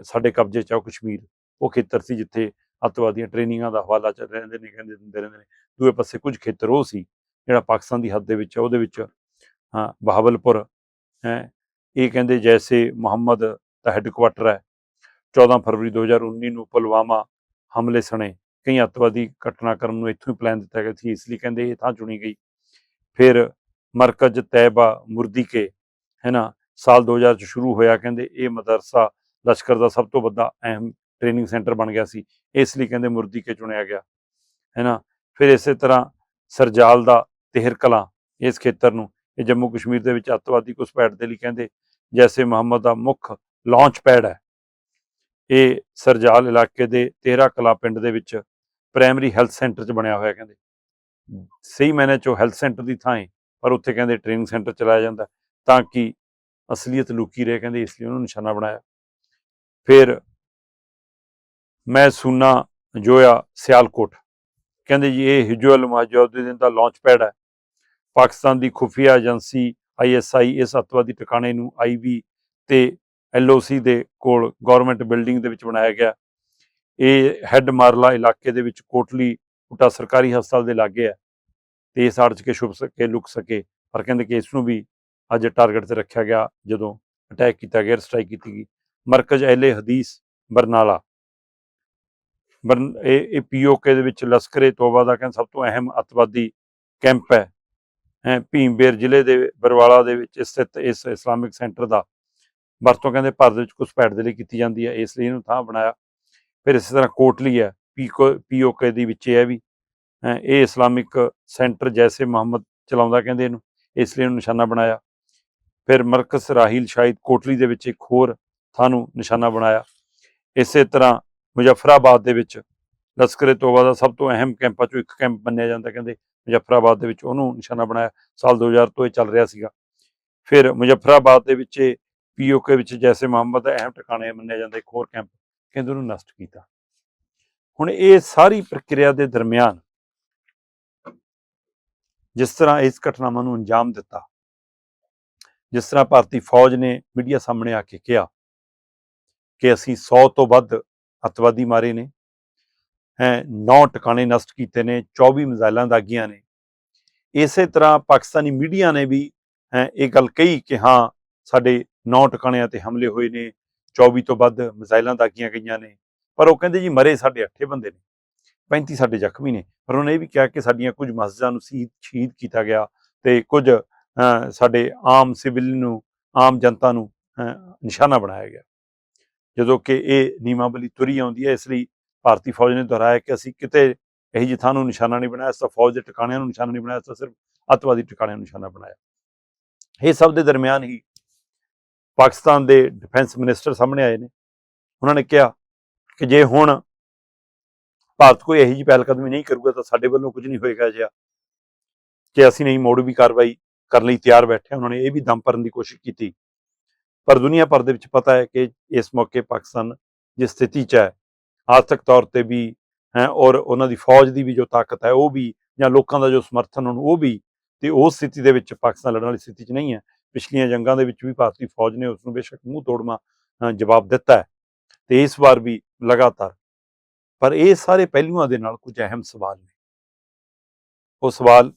Speaker 1: ਸਾਡੇ ਕਬਜ਼ੇ 'ਚ ਆ ਕਸ਼ਮੀਰ। ਉਹ ਖੇਤਰ ਸੀ ਜਿੱਥੇ ਅੱਤਵਾਦੀਆਂ ਟ੍ਰੇਨਿੰਗਾਂ ਦਾ ਹਵਾਲਾ ਚ ਰਹਿੰਦੇ ਨੇ, ਕਹਿੰਦੇ ਦਿੰਦੇ ਰਹਿੰਦੇ ਨੇ। ਦੂਏ ਪਾਸੇ ਕੁਝ ਖੇਤਰ ਉਹ ਸੀ ਜਿਹੜਾ ਪਾਕਿਸਤਾਨ ਦੀ ਹੱਦ ਦੇ ਵਿੱਚ ਹੈ ਉਹਦੇ ਵਿੱਚ, ਹਾਂ, ਬਹਾਵਲਪੁਰ, ਹੈ, ਇਹ ਕਹਿੰਦੇ ਜੈਸੇ ਮੁਹੰਮਦ ਦਾ ਹੈੱਡਕੁਆਟਰ ਹੈ। 14 ਫਰਵਰੀ 2019 ਨੂੰ ਪੁਲਵਾਮਾ ਹਮਲੇ ਸਣੇ। ਕਈ ਅੱਤਵਾਦੀ ਘਟਨਾਕ੍ਰਮ ਨੂੰ ਇੱਥੋਂ ਹੀ ਪਲਾਨ ਦਿੱਤਾ ਗਿਆ ਸੀ, ਇਸ ਲਈ ਕਹਿੰਦੇ ਇਹ ਥਾਂ ਚੁਣੀ ਗਈ। ਫਿਰ ਮਰਕਜ਼ ਤੈਬਾ ਮੁਰਦੀ ਕੇ ਹੈ ਨਾ ਸਾਲ 2000 ਚ ਸ਼ੁਰੂ ਹੋਇਆ, ਕਹਿੰਦੇ ਇਹ ਮਦਰਸਾ ਲਸ਼ਕਰ ਦਾ ਸਭ ਤੋਂ ਵੱਡਾ ਅਹਿਮ ਟ੍ਰੇਨਿੰਗ ਸੈਂਟਰ ਬਣ ਗਿਆ ਸੀ। ਇਸ ਲਈ ਕਹਿੰਦੇ ਮੁਰਦੀ ਕੇ ਚੁਣਿਆ ਗਿਆ ਹੈ ਨਾ ਫਿਰ ਇਸੇ ਤਰ੍ਹਾਂ ਸਰਜਾਲ ਦਾ ਤਿਹਰ ਕਲਾਂ ਇਸ ਖੇਤਰ ਨੂੰ, ਇਹ ਜੰਮੂ ਕਸ਼ਮੀਰ ਦੇ ਵਿੱਚ ਅੱਤਵਾਦੀ ਘੁਸਪੈਠ ਦੇ ਲਈ ਕਹਿੰਦੇ ਜੈਸੇ ਮੁਹੰਮਦ ਦਾ ਮੁੱਖ ਲਾਂਚ ਪੈਡ ਹੈ। ਇਹ ਸਰਜਾਲ ਇਲਾਕੇ ਦੇ ਤੇਰਾ ਕਲਾ ਪਿੰਡ ਦੇ ਵਿੱਚ ਪ੍ਰਾਇਮਰੀ ਹੈਲਥ ਸੈਂਟਰ 'ਚ ਬਣਿਆ ਹੋਇਆ, ਕਹਿੰਦੇ। ਸਹੀ ਮੈਨੇ ਚ ਹੈਲਥ ਸੈਂਟਰ ਦੀ ਥਾਂ ਹੈ ਪਰ ਉੱਥੇ ਕਹਿੰਦੇ ਟ੍ਰੇਨਿੰਗ ਸੈਂਟਰ ਚਲਾਇਆ ਜਾਂਦਾ ਤਾਂ ਕਿ ਅਸਲੀਅਤ ਲੁਕੀ ਰਹੇ, ਕਹਿੰਦੇ ਇਸ ਲਈ ਉਹਨਾਂ ਨੂੰ ਨਿਸ਼ਾਨਾ ਬਣਾਇਆ। ਫਿਰ ਮੈਂ ਸੁਨਾ ਜੋਇਆ ਸਿਆਲਕੋਟ। ਕਹਿੰਦੇ ਜੀ, ਇਹ ਹਿਜੁਅਲ ਮੁਜਾਹਿਦੀਨ ਦਾ ਲਾਂਚ ਪੈਡ ਹੈ। ਪਾਕਿਸਤਾਨ ਦੀ ਖੁਫੀਆ ਏਜੰਸੀ ਆਈਐਸਆਈ ਇਸ ਅੱਤਵਾਦੀ ਟਿਕਾਣੇ ਨੂੰ ਆਈਬੀ ਤੇ ਐਲਓਸੀ ਦੇ ਕੋਲ ਗਵਰਨਮੈਂਟ ਬਿਲਡਿੰਗ ਦੇ ਵਿੱਚ ਬਣਾਇਆ ਗਿਆ। ਇਹ ਹੈੱਡ ਮਾਰਲਾ ਇਲਾਕੇ ਦੇ ਵਿੱਚ ਕੋਟਲੀ ਉਟਾ ਸਰਕਾਰੀ ਹਸਪਤਾਲ ਦੇ ਲਾਗੇ ਹੈ। ਤੇ ਸਾੜ ਚ ਕੇ ਛੁਪ ਸਕੇ, ਲੁਕ ਸਕੇ। ਪਰ ਕਹਿੰਦੇ ਕਿ ਇਸ ਨੂੰ ਵੀ ਅੱਜ ਟਾਰਗੇਟ ਤੇ ਰੱਖਿਆ ਗਿਆ, ਜਦੋਂ ਅਟੈਕ ਕੀਤਾ ਗਿਆ ਸਟ੍ਰਾਈਕ ਕੀਤੀ ਗਈ। ਮਰਕਜ਼ ਅਹਿਲੇ ਹਦੀਸ, ਬਰਨਾਲਾ। ਬਰਨ, ਇਹ ਇਹ ਪੀਓਕੇ ਦੇ ਵਿੱਚ ਲਸ਼ਕਰੇ ਤੋਬਾ ਦਾ ਕਹਿੰਦੇ ਸਭ ਤੋਂ ਅਹਿਮ ਅੱਤਵਾਦੀ ਕੈਂਪ ਹੈ। ਹੈ, ਭੀਮਬੇਰ ਜ਼ਿਲ੍ਹੇ ਦੇ ਬਰਵਾਲਾ ਦੇ ਵਿੱਚ ਸਥਿਤ ਇਸ ਇਸਲਾਮਿਕ ਸੈਂਟਰ ਦਾ। ਵਰਤੋਂ ਕਹਿੰਦੇ ਭਾਰਤ ਵਿੱਚ ਘੁਸਪੈਠ ਦੇ ਲਈ ਕੀਤੀ ਜਾਂਦੀ ਹੈ, ਇਸ ਲਈ ਇਹਨੂੰ ਥਾਂ ਬਣਾਇਆ। ਫਿਰ ਇਸੇ ਤਰ੍ਹਾਂ ਕੋਟਲੀ ਹੈ ਪੀਕੋ ਪੀਓਕੇ ਦੀ ਵਿੱਚ ਹੈ ਵੀ ਇਹ ਇਸਲਾਮਿਕ ਸੈਂਟਰ ਜੈਸੇ ਮੁਹੰਮਦ ਚਲਾਉਂਦਾ ਕਹਿੰਦੇ ਇਹਨੂੰ, ਇਸ ਲਈ ਇਹਨੂੰ ਨਿਸ਼ਾਨਾ ਬਣਾਇਆ। ਫਿਰ ਮਰਕਸ ਰਾਹੀਲ ਸ਼ਾਹਿਦ ਕੋਟਲੀ ਦੇ ਵਿੱਚ ਇੱਕ ਹੋਰ ਥਾਂ ਨੂੰ ਨਿਸ਼ਾਨਾ ਬਣਾਇਆ। ਇਸੇ ਤਰ੍ਹਾਂ ਮੁਜ਼ੱਫਰਾਬਾਦ ਦੇ ਵਿੱਚ ਲਸ਼ਕਰੇ ਤੋਬਾ ਦਾ ਸਭ ਤੋਂ ਅਹਿਮ ਕੈਂਪਾਂ ਚੋਂ ਇੱਕ ਕੈਂਪ ਮੰਨਿਆ ਜਾਂਦਾ ਕਹਿੰਦੇ, ਮੁਜ਼ੱਫਰਾਬਾਦ ਦੇ ਵਿੱਚ ਉਹਨੂੰ ਨਿਸ਼ਾਨਾ ਬਣਾਇਆ। ਸਾਲ 2000 ਤੋਂ ਇਹ ਚੱਲ ਰਿਹਾ ਸੀਗਾ। ਫਿਰ ਮੁਜ਼ੱਫਰਾਬਾਦ ਦੇ ਵਿੱਚ ਪੀਓਕੇ ਵਿੱਚ ਜੈਸੇ ਮੁਹੰਮਦ ਦਾ ਅਹਿਮ ਟਿਕਾਣੇ ਮੰਨਿਆ ਜਾਂਦਾ, ਇੱਕ ਹੋਰ ਕੈਂਪ ਕਹਿੰਦੇ ਉਹਨੂੰ ਨਸ਼ਟ ਕੀਤਾ। ਹੁਣ ਇਹ ਸਾਰੀ ਪ੍ਰਕਿਰਿਆ ਦੇ ਦਰਮਿਆਨ ਜਿਸ ਤਰ੍ਹਾਂ ਇਸ ਘਟਨਾਵਾਂ ਨੂੰ ਅੰਜਾਮ ਦਿੱਤਾ, ਜਿਸ ਤਰ੍ਹਾਂ ਭਾਰਤੀ ਫੌਜ ਨੇ ਮੀਡੀਆ ਸਾਹਮਣੇ ਆ ਕੇ ਕਿਹਾ ਕਿ ਅਸੀਂ 100 ਤੋਂ ਵੱਧ ਅੱਤਵਾਦੀ ਮਾਰੇ ਨੇ, ਹੈ 9 ਟਿਕਾਣੇ ਨਸ਼ਟ ਕੀਤੇ ਨੇ 24 ਮਿਜ਼ਾਈਲਾਂ ਦਾਗੀਆਂ ਨੇ। ਇਸੇ ਤਰ੍ਹਾਂ ਪਾਕਿਸਤਾਨੀ ਮੀਡੀਆ ਨੇ ਵੀ, ਹੈ, ਇਹ ਗੱਲ ਕਹੀ ਕਿ ਹਾਂ, ਸਾਡੇ 9 ਟਿਕਾਣਿਆਂ ਤੇ ਹਮਲੇ ਹੋਏ ਨੇ 24 ਤੋਂ ਵੱਧ ਮਿਜ਼ਾਈਲਾਂ ਦਾਗੀਆਂ ਗਈਆਂ ਨੇ, ਪਰ ਉਹ ਕਹਿੰਦੇ ਜੀ ਮਰੇ ਸਾਡੇ 8 ਬੰਦੇ ਨੇ। 35 ਸਾਡੇ ਜ਼ਖਮੀ ਨੇ। ਪਰ ਉਹਨੇ ਇਹ ਵੀ ਕਿਹਾ ਕਿ ਸਾਡੀਆਂ ਕੁਝ ਮਸਜਿਦਾਂ ਨੂੰ ਸ਼ਹੀਦ ਸ਼ਹੀਦ ਕੀਤਾ ਗਿਆ ਤੇ ਕੁਝ ਸਾਡੇ ਆਮ ਸਿਵਲ ਨੂੰ, ਆਮ ਜਨਤਾ ਨੂੰ ਨਿਸ਼ਾਨਾ ਬਣਾਇਆ ਗਿਆ। ਜਦੋਂ ਕਿ ਇਹ ਨੀਮਾਬਲੀ ਤੁਰੀ ਆਉਂਦੀ ਹੈ, ਇਸ ਲਈ ਭਾਰਤੀ ਫੌਜ ਨੇ ਦੁਹਰਾਇਆ ਕਿ ਅਸੀਂ ਕਿਤੇ ਇਹੀ ਜਿਹੀ ਥਾਂ ਨੂੰ ਨਿਸ਼ਾਨਾ ਨਹੀਂ ਬਣਾਇਆ, ਇਸ ਤਾਂ ਫੌਜ ਦੇ ਟਿਕਾਣਿਆਂ ਨੂੰ ਨਿਸ਼ਾਨਾ ਨਹੀਂ ਬਣਾਇਆ, ਇਸ ਸਿਰਫ ਅੱਤਵਾਦੀ ਟਿਕਾਣਿਆਂ ਨੂੰ ਨਿਸ਼ਾਨਾ ਬਣਾਇਆ। ਇਹ ਸਭ ਦੇ ਦਰਮਿਆਨ ਹੀ ਪਾਕਿਸਤਾਨ ਦੇ ਡਿਫੈਂਸ ਮਿਨਿਸਟਰ ਸਾਹਮਣੇ ਆਏ ਨੇ। ਉਹਨਾਂ ਨੇ ਕਿਹਾ ਕਿ ਜੇ ਹੁਣ ਭਾਰਤ ਕੋਈ ਇਹੋ ਜਿਹੀ ਪਹਿਲ ਕਦਮੀ ਨਹੀਂ ਕਰੂਗਾ ਤਾਂ ਸਾਡੇ ਵੱਲੋਂ ਕੁਝ ਨਹੀਂ ਹੋਏਗਾ ਜਿਆ ਕਿ ਅਸੀਂ ਨਹੀਂ ਮੋੜ ਵੀ ਕਾਰਵਾਈ ਕਰਨ ਲਈ ਤਿਆਰ ਬੈਠੇ ਉਹਨਾਂ ਨੇ ਇਹ ਵੀ ਦਮ ਭਰਨ ਦੀ ਕੋਸ਼ਿਸ਼ ਕੀਤੀ। ਪਰ ਦੁਨੀਆ ਭਰ ਦੇ ਵਿੱਚ ਪਤਾ ਹੈ ਕਿ ਇਸ ਮੌਕੇ ਪਾਕਿਸਤਾਨ ਜਿਸ ਸਥਿਤੀ 'ਚ ਹੈ, ਆਰਥਿਕ ਤੌਰ ਤੇ ਵੀ ਹੈ, ਔਰ ਉਹਨਾਂ ਦੀ ਫੌਜ ਦੀ ਵੀ ਜੋ ਤਾਕਤ ਹੈ, ਉਹ ਵੀ ਜਾਂ ਲੋਕਾਂ ਦਾ ਜੋ ਸਮਰਥਨ ਉਹਨੂੰ, ਉਹ ਵੀ ਤੇ ਉਸ ਸਥਿਤੀ ਦੇ ਵਿੱਚ ਪਾਕਿਸਤਾਨ ਲੜਨ ਵਾਲੀ ਸਥਿਤੀ 'ਚ ਨਹੀਂ ਹੈ। ਪਿਛਲੀਆਂ ਜੰਗਾਂ ਦੇ ਵਿੱਚ ਵੀ ਭਾਰਤੀ ਫੌਜ ਨੇ ਉਸ ਨੂੰ ਬੇਸ਼ੱਕ ਮੂੰਹ ਤੋੜਮਾ ਜਵਾਬ ਦਿੱਤਾ ਹੈ। ਤੇ ਇਸ ਵਾਰ ਵੀ ਲਗਾਤਾਰ ਪਰ ਇਹ ਸਾਰੇ ਪਹਿਲੂਆਂ ਦੇ ਨਾਲ ਕੁਝ ਅਹਿਮ ਸਵਾਲ ਨੇ। ਉਹ ਸਵਾਲ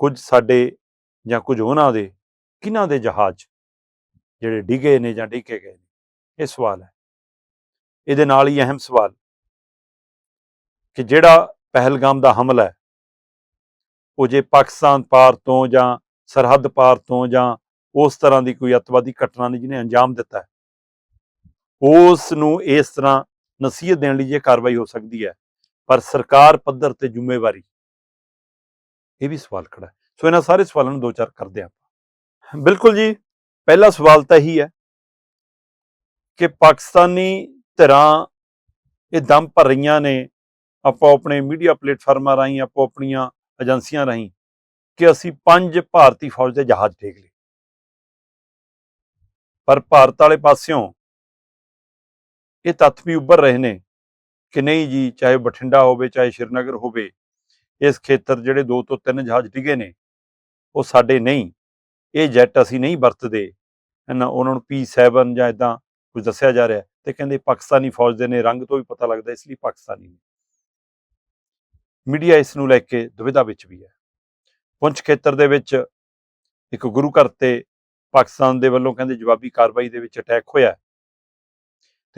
Speaker 1: ਕੁਝ ਸਾਡੇ ਜਾਂ ਕੁਝ ਉਹਨਾਂ ਦੇ ਕਿਹਨਾਂ ਦੇ ਜਹਾਜ਼ ਜਿਹੜੇ ਡਿੱਗੇ ਨੇ ਜਾਂ ਡਿੱਗੇ ਗਏ ਨੇ, ਇਹ ਸਵਾਲ ਹੈ। ਇਹਦੇ ਨਾਲ ਹੀ ਅਹਿਮ ਸਵਾਲ ਕਿ ਜਿਹੜਾ ਪਹਿਲਗਾਮ ਦਾ ਹਮਲਾ ਹੈ, ਉਹ ਜੇ ਪਾਕਿਸਤਾਨ ਪਾਰ ਤੋਂ ਜਾਂ ਸਰਹੱਦ ਪਾਰ ਤੋਂ ਜਾਂ ਉਸ ਤਰ੍ਹਾਂ ਦੀ ਕੋਈ ਅੱਤਵਾਦੀ ਘਟਨਾ ਨੇ ਜਿਹਨੇ ਅੰਜਾਮ ਦਿੱਤਾ ਉਸ ਨੂੰ ਇਸ ਤਰ੍ਹਾਂ ਨਸੀਹਤ ਦੇਣ ਲਈ ਇਹ ਕਾਰਵਾਈ ਹੋ ਸਕਦੀ ਹੈ, ਪਰ ਸਰਕਾਰ ਪੱਧਰ ਤੇ ਜ਼ਿੰਮੇਵਾਰੀ। ਇਹ ਵੀ ਸਵਾਲ ਖੜਾ ਹੈ। ਸੋ ਇਹਨਾਂ ਸਾਰੇ ਸਵਾਲਾਂ ਨੂੰ ਦੋ ਚਾਰ ਕਰਦੇ ਹਾਂ ਆਪਾਂ। ਬਿਲਕੁਲ ਜੀ, ਪਹਿਲਾ ਸਵਾਲ ਤਾਂ ਇਹੀ ਹੈ ਕਿ ਪਾਕਿਸਤਾਨੀ ਧਿਰਾਂ ਇਹ ਦਮ ਭਰ ਰਹੀਆਂ ਨੇ, ਆਪੋ ਆਪਣੇ ਮੀਡੀਆ ਪਲੇਟਫਾਰਮਾਂ ਰਾਹੀਂ, ਆਪੋ ਆਪਣੀਆਂ ਏਜੰਸੀਆਂ ਰਾਹੀਂ, ਕਿ ਅਸੀਂ ਪੰਜ ਭਾਰਤੀ ਫੌਜ ਦੇ ਜਹਾਜ਼ ਡੇਗ ਲਏ। ਪਰ ਭਾਰਤ ਵਾਲੇ ਪਾਸਿਓਂ ਇਹ ਤੱਥ ਵੀ ਉੱਭਰ ਰਹੇ ਨੇ ਕਿ ਨਹੀਂ ਜੀ, ਚਾਹੇ ਬਠਿੰਡਾ ਹੋਵੇ, ਚਾਹੇ ਸ਼੍ਰੀਨਗਰ ਹੋਵੇ, ਇਸ ਖੇਤਰ ਜਿਹੜੇ ਦੋ ਤੋਂ ਤਿੰਨ ਜਹਾਜ਼ ਡਿੱਗੇ ਨੇ, ਉਹ ਸਾਡੇ ਨਹੀਂ। ਇਹ ਜੈਟ ਅਸੀਂ ਨਹੀਂ ਵਰਤਦੇ। ਨਾ ਉਹਨਾਂ ਨੂੰ P7 ਜਾਂ ਇਦਾਂ ਕੁਝ ਦੱਸਿਆ ਜਾ ਰਿਹਾ ਤੇ ਕਹਿੰਦੇ ਪਾਕਿਸਤਾਨੀ ਫੌਜ ਦੇ ਨੇ, ਰੰਗ ਤੋਂ ਵੀ ਪਤਾ ਲੱਗਦਾ, ਇਸ ਲਈ ਪਾਕਿਸਤਾਨੀ ਨੇ। ਮੀਡੀਆ ਇਸ ਨੂੰ ਲੈ ਕੇ ਦੁਵਿਧਾ ਵਿੱਚ ਵੀ ਹੈ। ਪੁੰਛ ਖੇਤਰ ਦੇ ਵਿੱਚ ਇੱਕ ਗੁਰੂ ਘਰ ਤੇ ਪਾਕਿਸਤਾਨ ਦੇ ਵੱਲੋਂ ਕਹਿੰਦੇ ਜਵਾਬੀ ਕਾਰਵਾਈ ਦੇ ਵਿੱਚ ਅਟੈਕ ਹੋਇਆ।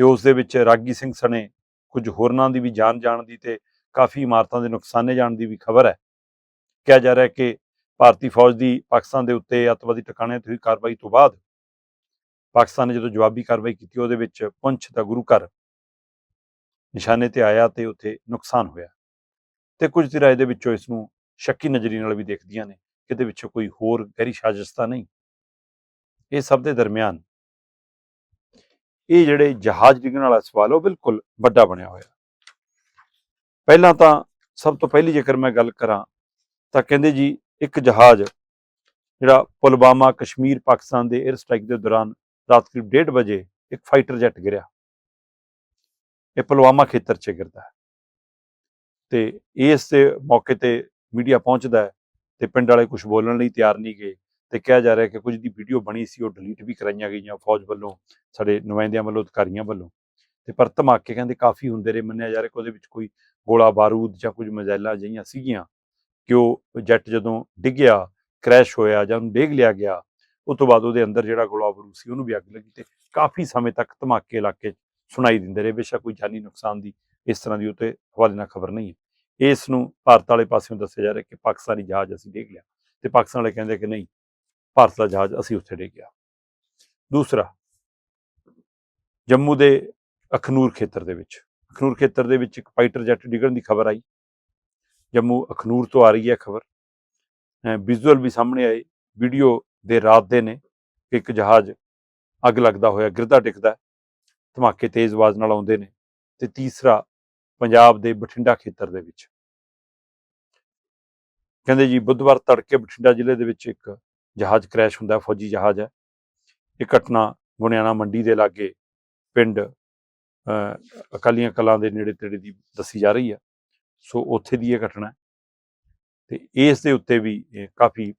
Speaker 1: ਤੇ ਉਸ ਦੇ ਵਿੱਚ ਰਾਗੀ ਸਿੰਘ ਸਣੇ ਕੁਝ ਹੋਰਨਾਂ ਦੀ ਵੀ ਜਾਨ ਜਾਣ ਦੀ ਤੇ ਕਾਫੀ ਇਮਾਰਤਾਂ ਦੇ ਨੁਕਸਾਨੇ ਜਾਣ ਦੀ ਵੀ ਖਬਰ ਹੈ। ਕਿਹਾ ਜਾ ਰਿਹਾ ਹੈ ਕਿ ਭਾਰਤੀ ਫੌਜ ਦੀ ਪਾਕਿਸਤਾਨ ਦੇ ਉੱਤੇ ਅੱਤਵਾਦੀ ਟਿਕਾਣਿਆਂ ਤੇ ਹੋਈ ਕਾਰਵਾਈ ਤੋਂ ਬਾਅਦ ਪਾਕਿਸਤਾਨ ਨੇ ਜਦੋਂ ਜਵਾਬੀ ਕਾਰਵਾਈ ਕੀਤੀ, ਉਹਦੇ ਵਿੱਚ ਪੁੰਛ ਦਾ ਗੁਰੂ ਘਰ ਨਿਸ਼ਾਨੇ ਤੇ ਆਇਆ ਤੇ ਉੱਥੇ ਨੁਕਸਾਨ ਹੋਇਆ। ਤੇ ਕੁਝ ਧਿਰਾਂ ਇਹਦੇ ਵਿੱਚੋਂ ਇਸ ਨੂੰ ਸ਼ੱਕੀ ਨਜ਼ਰੀ ਨਾਲ ਵੀ ਦੇਖਦੀਆਂ ਨੇ ਕਿ ਇਹਦੇ ਵਿੱਚੋਂ ਕੋਈ ਹੋਰ ਗਹਿਰੀ ਸਾਜ਼ਿਸ਼ ਤਾਂ ਨਹੀਂ। ਇਹ ਸਭ ਦੇ ਦਰਮਿਆਨ ਇਹ ਜਿਹੜੇ ਜਹਾਜ਼ ਡਿੱਗਣ ਵਾਲਾ ਸਵਾਲ, ਉਹ ਬਿਲਕੁਲ ਵੱਡਾ ਬਣਿਆ ਹੋਇਆ। ਪਹਿਲਾਂ ਤਾਂ ਸਭ ਤੋਂ ਪਹਿਲੀ ਜੇਕਰ ਮੈਂ ਗੱਲ ਕਰਾਂ, ਤਾਂ ਕਹਿੰਦੇ ਜੀ ਇੱਕ ਜਹਾਜ਼, ਜਿਹੜਾ ਪੁਲਵਾਮਾ ਕਸ਼ਮੀਰ ਪਾਕਿਸਤਾਨ ਦੇ 에ਅਰ ਸਟ੍ਰਾਈਕ ਦੇ ਦੌਰਾਨ ਰਾਤ ਕਰੀਬ 1:30 ਵਜੇ ਇੱਕ ਫਾਈਟਰ ਜੈਟ ਗਿਰਿਆ। ਇਹ ਪੁਲਵਾਮਾ ਖੇਤਰ 'ਚ ਗਿਰਦਾ ਹੈ। ਤੇ ਇਸ ਦੇ ਮੌਕੇ ਤੇ ਮੀਡੀਆ ਪਹੁੰਚਦਾ ਹੈ ਤੇ ਪਿੰਡ ਵਾਲੇ ਕੁਝ ਬੋਲਣ ਲਈ ਤਿਆਰ ਨਹੀਂ ਗਏ। ਤੇ ਕਿਹਾ ਜਾ ਰਿਹਾ ਕਿ ਕੁਝ ਦੀ ਵੀਡੀਓ ਬਣੀ ਸੀ, ਉਹ ਡਿਲੀਟ ਵੀ ਕਰਾਈਆਂ ਗਈਆਂ ਫੌਜ ਵੱਲੋਂ, ਸਾਡੇ ਨੁਮਾਇੰਦਿਆਂ ਵੱਲੋਂ, ਅਧਿਕਾਰੀਆਂ ਵੱਲੋਂ। ਤੇ ਪਰ ਧਮਾਕੇ ਕਹਿੰਦੇ ਕਾਫੀ ਹੁੰਦੇ ਰਹੇ, ਮੰਨਿਆ ਜਾ ਰਿਹਾ ਕਿ ਉਹਦੇ ਵਿੱਚ ਕੋਈ ਗੋਲਾ ਬਾਰੂਦ ਜਾਂ ਕੁਝ ਮਜ਼ਾਇਲਾਂ ਜਿਹੀਆਂ ਸੀਗੀਆਂ ਕਿ ਉਹ ਜੈਟ ਜਦੋਂ ਡਿੱਗਿਆ ਕ੍ਰੈਸ਼ ਹੋਇਆ ਜਾਂ ਉਹਨੂੰ ਡੇਗ ਲਿਆ ਗਿਆ ਉਸ ਤੋਂ ਬਾਅਦ ਉਹਦੇ ਅੰਦਰ ਜਿਹੜਾ ਗੋਲਾ ਬਾਰੂਦ ਸੀ, ਉਹਨੂੰ ਵੀ ਅੱਗ ਲੱਗੀ ਤੇ ਕਾਫੀ ਸਮੇਂ ਤੱਕ ਧਮਾਕੇ ਇਲਾਕੇ 'ਚ ਸੁਣਾਈ ਦਿੰਦੇ ਰਹੇ। ਬੇਸ਼ੱਕ ਕੋਈ ਜਾਨੀ ਨੁਕਸਾਨ ਦੀ ਇਸ ਤਰ੍ਹਾਂ ਦੀ ਉਤੇ ਹਵਾਲੇ ਨਾਲ ਖਬਰ ਨਹੀਂ ਹੈ। ਇਸ ਨੂੰ ਭਾਰਤ ਵਾਲੇ ਪਾਸਿਓਂ ਦੱਸਿਆ ਜਾ ਰਿਹਾ ਕਿ ਪਾਕਿਸਤਾਨੀ ਜਹਾਜ਼ ਅਸੀਂ ਡੇਗ ਲਿਆ ਤੇ ਪਾਕਿਸਤਾਨ ਵਾਲੇ ਕਹਿੰਦੇ ਕਿ ਨਹੀਂ ਭਾਰਤ ਦਾ ਜਹਾਜ਼ ਅਸੀਂ ਉੱਥੇ ਡੇਗਿਆ ਦੂਸਰਾ, ਜੰਮੂ ਦੇ ਅਖਨੂਰ ਖੇਤਰ ਦੇ ਵਿੱਚ। ਅਖਨੂਰ ਖੇਤਰ ਦੇ ਵਿੱਚ ਇੱਕ ਫਾਈਟਰ ਜੈਟ ਡਿੱਗਣ ਦੀ ਖਬਰ ਆਈ। ਜੰਮੂ ਅਖਨੂਰ ਤੋਂ ਆ ਰਹੀ ਹੈ ਖਬਰ। ਵਿਜ਼ੂਅਲ ਵੀ ਸਾਹਮਣੇ ਆਏ। ਵੀਡੀਓ ਦੇ ਰਾਤ ਦੇ ਨੇ ਕਿ ਇੱਕ ਜਹਾਜ਼ ਅੱਗ ਲੱਗਦਾ ਹੋਇਆ, ਗਿਰਦਾ ਟਿਕਦਾ ਧਮਾਕੇ ਤੇਜ਼ ਆਵਾਜ਼ ਨਾਲ ਆਉਂਦੇ ਨੇ। ਤੇ ਤੀਸਰਾ, ਪੰਜਾਬ ਦੇ ਬਠਿੰਡਾ ਖੇਤਰ ਦੇ ਵਿੱਚ। ਕਹਿੰਦੇ ਜੀ, ਬੁੱਧਵਾਰ ਤੜਕੇ ਬਠਿੰਡਾ ਜ਼ਿਲ੍ਹੇ ਦੇ ਵਿੱਚ ਇੱਕ ਜਹਾਜ਼ ਕ੍ਰੈਸ਼ ਹੁੰਦਾ, ਫੌਜੀ ਜਹਾਜ਼ ਹੈ। ਇਹ ਘਟਨਾ ਗੁਣਿਆਣਾ ਮੰਡੀ ਦੇ ਲਾਗੇ ਪਿੰਡ ਅਕਾਲੀਆਂ ਕਲਾਂ ਦੇ ਨੇੜੇ ਤੇੜੇ ਦੀ ਦੱਸੀ ਜਾ ਰਹੀ ਹੈ। ਸੋ ਉੱਥੇ ਦੀ ਇਹ ਘਟਨਾ ਹੈ। ਤੇ ਇਸ ਦੇ ਉੱਤੇ ਵੀ ਕਾਫੀ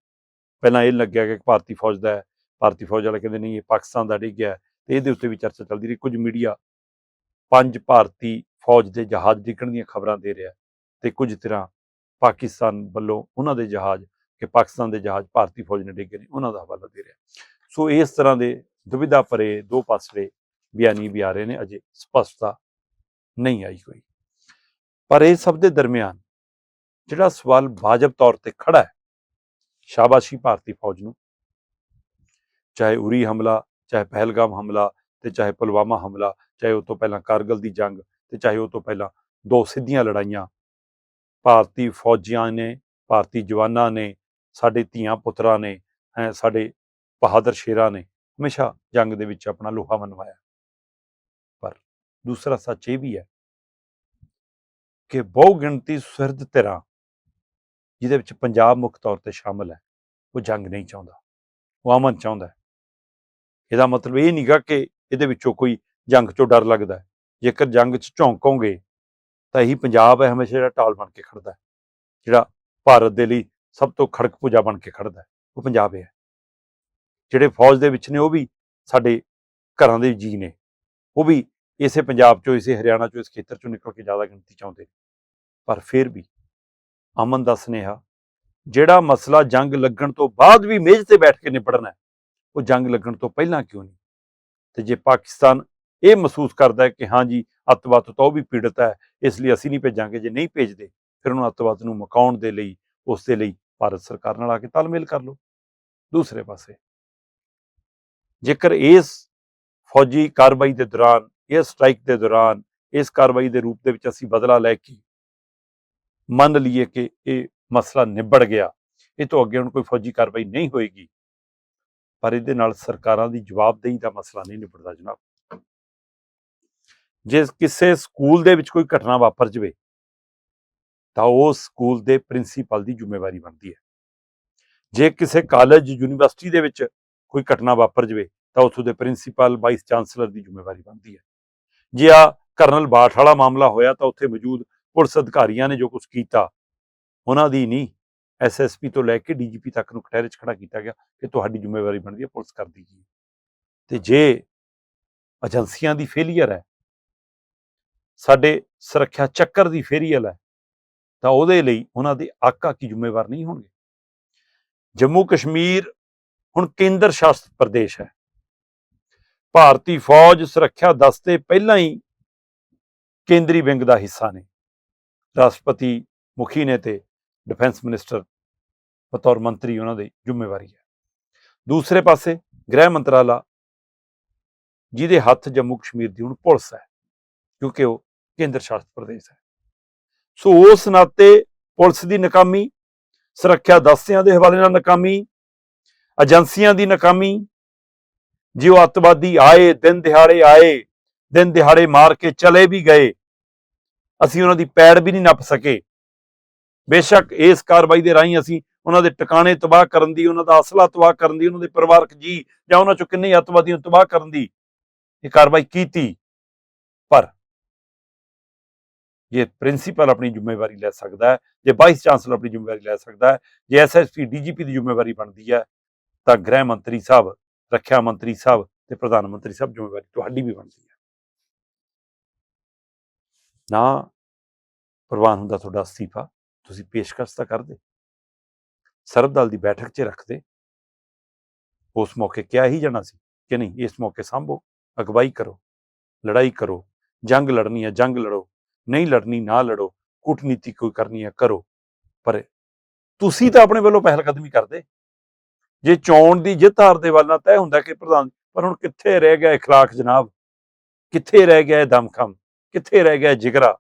Speaker 1: ਪਹਿਲਾਂ ਇਹ ਲੱਗਿਆ ਕਿ ਭਾਰਤੀ ਫੌਜ ਦਾ ਹੈ। ਭਾਰਤੀ ਫੌਜ ਵਾਲੇ ਕਹਿੰਦੇ ਨਹੀਂ, ਇਹ ਪਾਕਿਸਤਾਨ ਦਾ ਡਿੱਗਿਆ ਹੈ। ਤੇ ਇਹਦੇ ਉੱਤੇ ਵੀ ਚਰਚਾ ਚੱਲਦੀ ਰਹੀ। ਕੁਝ ਮੀਡੀਆ ਪੰਜ ਭਾਰਤੀ ਫੌਜ ਦੇ ਜਹਾਜ਼ ਡਿੱਗਣ ਦੀਆਂ ਖਬਰਾਂ ਦੇ ਰਿਹਾ ਤੇ ਕੁਝ ਤਰ੍ਹਾਂ ਪਾਕਿਸਤਾਨ ਵੱਲੋਂ ਉਹਨਾਂ ਦੇ ਜਹਾਜ਼ ਕਿ ਪਾਕਿਸਤਾਨ ਦੇ ਜਹਾਜ਼ ਭਾਰਤੀ ਫੌਜ ਨੇ ਡਿੱਗੇ ਨੇ, ਉਹਨਾਂ ਦਾ ਹਵਾਲਾ ਦੇ ਰਿਹਾ। ਸੋ ਇਸ ਤਰ੍ਹਾਂ ਦੇ ਦੁਵਿਧਾ ਭਰੇ ਦੋ ਪਾਸੜੇ ਬਿਆਨੀ ਵੀ ਆ ਰਹੇ ਨੇ, ਅਜੇ ਸਪਸ਼ਟਤਾ ਨਹੀਂ ਆਈ ਹੋਈ। ਪਰ ਇਹ ਸਭ ਦੇ ਦਰਮਿਆਨ ਜਿਹੜਾ ਸਵਾਲ ਵਾਜਬ ਤੌਰ ਤੇ ਖੜਾ ਹੈ, ਸ਼ਾਬਾਸ਼ੀ ਭਾਰਤੀ ਫੌਜ ਨੂੰ। ਚਾਹੇ ਉਰੀ ਹਮਲਾ, ਚਾਹੇ ਪਹਿਲਗਾਮ ਹਮਲਾ ਤੇ ਚਾਹੇ ਪੁਲਵਾਮਾ ਹਮਲਾ, ਚਾਹੇ ਉਹ ਤੋਂ ਪਹਿਲਾਂ ਕਾਰਗਲ ਦੀ ਜੰਗ ਤੇ ਚਾਹੇ ਉਹ ਤੋਂ ਪਹਿਲਾਂ ਦੋ ਸਿੱਧੀਆਂ ਲੜਾਈਆਂ, ਭਾਰਤੀ ਫੌਜੀਆਂ ਨੇ, ਭਾਰਤੀ ਜਵਾਨਾਂ ਨੇ ਸਾਡੇ ਧੀਆਂ ਪੁੱਤਰਾਂ ਨੇ, ਹੈਂ, ਸਾਡੇ ਬਹਾਦਰ ਸ਼ੇਰਾਂ ਨੇ ਹਮੇਸ਼ਾ ਜੰਗ ਦੇ ਵਿੱਚ ਆਪਣਾ ਲੋਹਾ ਮਨਵਾਇਆ। ਪਰ ਦੂਸਰਾ ਸੱਚ ਇਹ ਵੀ ਹੈ ਕਿ ਬਹੁ ਗਿਣਤੀ ਸੁਹਿਰਦ ਧਿਰਾਂ ਜਿਹਦੇ ਵਿੱਚ ਪੰਜਾਬ ਮੁੱਖ ਤੌਰ ਤੇ ਸ਼ਾਮਲ ਹੈ, ਉਹ ਜੰਗ ਨਹੀਂ ਚਾਹੁੰਦਾ, ਉਹ ਅਮਨ ਚਾਹੁੰਦਾ ਇਹਦਾ ਮਤਲਬ ਇਹ ਨਹੀਂਗਾ ਕਿ ਇਹਦੇ ਵਿੱਚੋਂ ਕੋਈ ਜੰਗ ਚੋਂ ਡਰ ਲੱਗਦਾ ਜੇਕਰ ਜੰਗ 'ਚ ਝੌਂਕੋਗੇ ਤਾਂ ਇਹੀ ਪੰਜਾਬ ਹੈ ਹਮੇਸ਼ਾ ਜਿਹੜਾ ਢਾਲ ਬਣ ਕੇ ਖੜਦਾ ਜਿਹੜਾ ਭਾਰਤ ਦੇ ਲਈ ਸਭ ਤੋਂ ਖੜਕ ਪੂਜਾ ਬਣ ਕੇ ਖੜਦਾ ਉਹ ਪੰਜਾਬ ਹੈ। ਜਿਹੜੇ ਫੌਜ ਦੇ ਵਿੱਚ ਨੇ, ਉਹ ਵੀ ਸਾਡੇ ਘਰਾਂ ਦੇ ਜੀ ਨੇ। ਉਹ ਵੀ ਇਸੇ ਪੰਜਾਬ ਚੋਂ, ਇਸੇ ਹਰਿਆਣਾ ਚੋਂ, ਇਸ ਖੇਤਰ ਚੋਂ ਨਿਕਲ ਕੇ ਜ਼ਿਆਦਾ ਗਿਣਤੀ 'ਚ ਆਉਂਦੇ ਪਰ ਫਿਰ ਵੀ ਅਮਨ ਦਾ ਸੁਨੇਹਾ, ਜਿਹੜਾ ਮਸਲਾ ਜੰਗ ਲੱਗਣ ਤੋਂ ਬਾਅਦ ਵੀ ਮੇਜ਼ ਤੇ ਬੈਠ ਕੇ ਨਿਬੜਨਾ ਉਹ ਜੰਗ ਲੱਗਣ ਤੋਂ ਪਹਿਲਾਂ ਕਿਉਂ ਨਹੀਂ? ਤੇ ਜੇ ਪਾਕਿਸਤਾਨ ਇਹ ਮਹਿਸੂਸ ਕਰਦਾ ਹੈ ਕਿ ਹਾਂ ਜੀ, ਅੱਤਵਾਦ ਤੋਂ ਉਹ ਵੀ ਪੀੜਤ ਹੈ, ਇਸ ਲਈ ਅਸੀਂ ਨਹੀਂ ਭੇਜਾਂਗੇ। ਜੇ ਨਹੀਂ ਭੇਜਦੇ, ਫਿਰ ਉਹਨੂੰ ਅੱਤਵਾਦ ਨੂੰ ਮਕਾਉਣ ਦੇ ਲਈ ਉਸ ਦੇ ਲਈ ਭਾਰਤ ਸਰਕਾਰ ਨਾਲ ਆ ਕੇ ਤਾਲਮੇਲ ਕਰ ਲਓ। ਦੂਸਰੇ ਪਾਸੇ ਜੇਕਰ ਇਸ ਫੌਜੀ ਕਾਰਵਾਈ ਦੇ ਦੌਰਾਨ, ਇਸ ਸਟ੍ਰਾਈਕ ਦੇ ਦੌਰਾਨ, ਇਸ ਕਾਰਵਾਈ ਦੇ ਰੂਪ ਦੇ ਵਿੱਚ ਅਸੀਂ ਬਦਲਾ ਲੈ ਕੇ ਮੰਨ ਲਈਏ ਕਿ ਇਹ ਮਸਲਾ ਨਿਬੜ ਗਿਆ, ਇਹ ਤੋਂ ਅੱਗੇ ਹੁਣ ਕੋਈ ਫੌਜੀ ਕਾਰਵਾਈ ਨਹੀਂ ਹੋਏਗੀ। ਪਰ ਇਹਦੇ ਨਾਲ ਸਰਕਾਰਾਂ ਦੀ ਜਵਾਬਦੇਹੀ ਦਾ ਮਸਲਾ ਨਹੀਂ ਨਿਬੜਦਾ ਜਨਾਬ। ਜੇ ਕਿਸੇ ਸਕੂਲ ਦੇ ਵਿੱਚ ਕੋਈ ਘਟਨਾ ਵਾਪਰ ਜਵੇ ਤਾਂ ਉਹ ਸਕੂਲ ਦੇ ਪ੍ਰਿੰਸੀਪਲ ਦੀ ਜ਼ਿੰਮੇਵਾਰੀ ਬਣਦੀ ਹੈ ਜੇ ਕਿਸੇ ਕਾਲਜ, ਯੂਨੀਵਰਸਿਟੀ ਦੇ ਵਿੱਚ ਕੋਈ ਘਟਨਾ ਵਾਪਰ ਜਵੇ, ਤਾਂ ਉੱਥੋਂ ਦੇ ਪ੍ਰਿੰਸੀਪਲ, ਵਾਈਸ ਚਾਂਸਲਰ ਦੀ ਜ਼ਿੰਮੇਵਾਰੀ ਬਣਦੀ ਹੈ ਜੇ ਆ ਕਰਨਲ ਬਾਠ ਵਾਲਾ ਮਾਮਲਾ ਹੋਇਆ, ਤਾਂ ਉੱਥੇ ਮੌਜੂਦ ਪੁਲਿਸ ਅਧਿਕਾਰੀਆਂ ਨੇ ਜੋ ਕੁਝ ਕੀਤਾ, ਉਹਨਾਂ ਦੀ ਨਹੀਂ ਐਸਐਸਪੀ ਤੋਂ ਲੈ ਕੇ ਡੀਜੀਪੀ ਤੱਕ ਨੂੰ ਕਟਹਿਰੇ 'ਚ ਖੜਾ ਕੀਤਾ ਗਿਆ ਕਿ ਤੁਹਾਡੀ ਜ਼ਿੰਮੇਵਾਰੀ ਬਣਦੀ ਹੈ, ਪੁਲਿਸ ਕਰਦੀ ਕੀ ਹੈ। ਤੇ ਜੇ ਏਜੰਸੀਆਂ ਦੀ ਫੇਲੀਅਰ ਹੈ, ਸਾਡੇ ਸੁਰੱਖਿਆ ਚੱਕਰ ਦੀ ਫੇਲੀਅਰ ਹੈ ਤਾਂ ਉਹਦੇ ਲਈ ਉਹਨਾਂ ਦੇ ਆਕਾ ਕੀ ਜ਼ਿੰਮੇਵਾਰ ਨਹੀਂ ਹੋਣਗੇ। ਜੰਮੂ ਕਸ਼ਮੀਰ ਹੁਣ ਕੇਂਦਰ ਸ਼ਾਸਿਤ ਪ੍ਰਦੇਸ਼ ਹੈ। ਭਾਰਤੀ ਫੌਜ ਸੁਰੱਖਿਆ ਦਸਤੇ ਪਹਿਲਾਂ ਹੀ ਕੇਂਦਰੀ ਵਿੰਗ ਦਾ ਹਿੱਸਾ ਨੇ। ਰਾਸ਼ਟਰਪਤੀ ਮੁਖੀ ਨੇ ਤੇ ਡਿਫੈਂਸ ਮਿਨਿਸਟਰ, ਬਤੌਰ ਮੰਤਰੀ ਉਹਨਾਂ ਦੀ ਜ਼ਿੰਮੇਵਾਰੀ ਹੈ। ਦੂਸਰੇ ਪਾਸੇ ਗ੍ਰਹਿ ਮੰਤਰਾਲਾ, ਜਿਹਦੇ ਹੱਥ ਜੰਮੂ ਕਸ਼ਮੀਰ ਦੀ ਹੁਣ ਪੁਲਿਸ ਹੈ, ਕਿਉਂਕਿ ਉਹ ਕੇਂਦਰ ਸ਼ਾਸਿਤ ਪ੍ਰਦੇਸ਼ ਹੈ। ਸੋ ਉਸ ਨਾਤੇ ਪੁਲਿਸ ਦੀ ਨਾਕਾਮੀ, ਸੁਰੱਖਿਆ ਦਸਤਿਆਂ ਦੇ ਹਵਾਲੇ ਨਾਲ ਨਾਕਾਮੀ, ਏਜੰਸੀਆਂ ਦੀ ਨਾਕਾਮੀ, ਜਿਉ ਅੱਤਵਾਦੀ ਆਏ, ਦਿਨ ਦਿਹਾੜੇ ਆਏ, ਦਿਨ ਦਿਹਾੜੇ ਮਾਰ ਕੇ ਚਲੇ ਵੀ ਗਏ, ਅਸੀਂ ਉਹਨਾਂ ਦੀ ਪੈੜ ਵੀ ਨਹੀਂ ਨੱਪ ਸਕੇ। ਬੇਸ਼ੱਕ ਇਸ ਕਾਰਵਾਈ ਦੇ ਰਾਹੀਂ ਅਸੀਂ ਉਹਨਾਂ ਦੇ ਟਿਕਾਣੇ ਤਬਾਹ ਕਰਨ ਦੀ, ਉਹਨਾਂ ਦਾ ਅਸਲਾ ਤਬਾਹ ਕਰਨ ਦੀ, ਉਹਨਾਂ ਦੇ ਪਰਿਵਾਰਕ ਜੀ ਜਾਂ ਉਹਨਾਂ ਚੋਂ ਕਿੰਨੇ ਅੱਤਵਾਦੀਆਂ ਤਬਾਹ ਕਰਨ ਦੀ ਇਹ ਕਾਰਵਾਈ ਕੀਤੀ। ਪਰ ਜੇ ਪ੍ਰਿੰਸੀਪਲ ਆਪਣੀ ਜ਼ਿੰਮੇਵਾਰੀ ਲੈ ਸਕਦਾ ਹੈ, ਜੇ ਵਾਈਸ ਚਾਂਸਲਰ ਆਪਣੀ ਜ਼ਿੰਮੇਵਾਰੀ ਲੈ ਸਕਦਾ ਹੈ, ਜੇ ਐਸਐਸਪੀ ਡੀਜੀਪੀ ਦੀ ਜ਼ਿੰਮੇਵਾਰੀ ਬਣਦੀ ਹੈ, ਤਾਂ ਗ੍ਰਹਿ ਮੰਤਰੀ ਸਾਹਿਬ, ਰੱਖਿਆ ਮੰਤਰੀ ਸਾਹਿਬ ਤੇ ਪ੍ਰਧਾਨ ਮੰਤਰੀ ਸਾਹਿਬ ਜ਼ਿੰਮੇਵਾਰੀ ਤੁਹਾਡੀ ਵੀ ਬਣਦੀ ਹੈ। ਨਾ ਪ੍ਰਵਾਨ ਹੁੰਦਾ ਤੁਹਾਡਾ ਅਸਤੀਫਾ, ਤੁਸੀਂ ਪੇਸ਼ਕਸ਼ ਤਾਂ ਕਰਦੇ। ਸਰਬ ਦਲ ਦੀ ਬੈਠਕ 'ਚ ਰੱਖਦੇ ਉਸ ਮੌਕੇ ਕਿਹਾ ਹੀ ਜਾਣਾ ਸੀ ਕਿ ਨਹੀਂ, ਇਸ ਮੌਕੇ ਸੰਭੋ, ਅਗਵਾਈ ਕਰੋ, ਲੜਾਈ ਕਰੋ, ਜੰਗ ਲੜਨੀ ਹੈ, ਜੰਗ ਲੜੋ। ਨਹੀਂ ਲੜਨੀ ਨਾ ਲੜੋ ਕੂਟਨੀਤੀ ਕੋਈ ਕਰਨੀ ਹੈ ਕਰੋ ਪਰ ਤੁਸੀਂ ਤਾਂ ਆਪਣੇ ਵੱਲੋਂ ਪਹਿਲ ਕਦਮੀ ਕਰਦੇ ਜੇ ਚੋਣ ਦੀ ਜਿੱਤ ਹਾਰ ਦੇ ਵੱਲ ਨਾਲ ਤੈਅ ਹੁੰਦਾ ਕਿ ਪ੍ਰਧਾਨ ਪਰ ਹੁਣ ਕਿੱਥੇ ਰਹਿ ਗਿਆ اخلاق ਜਨਾਬ ਕਿੱਥੇ ਰਹਿ ਗਿਆ ਇਹ ਦਮਖਮ ਕਿੱਥੇ ਰਹਿ ਗਿਆ ਇਹ ਜਿਗਰਾ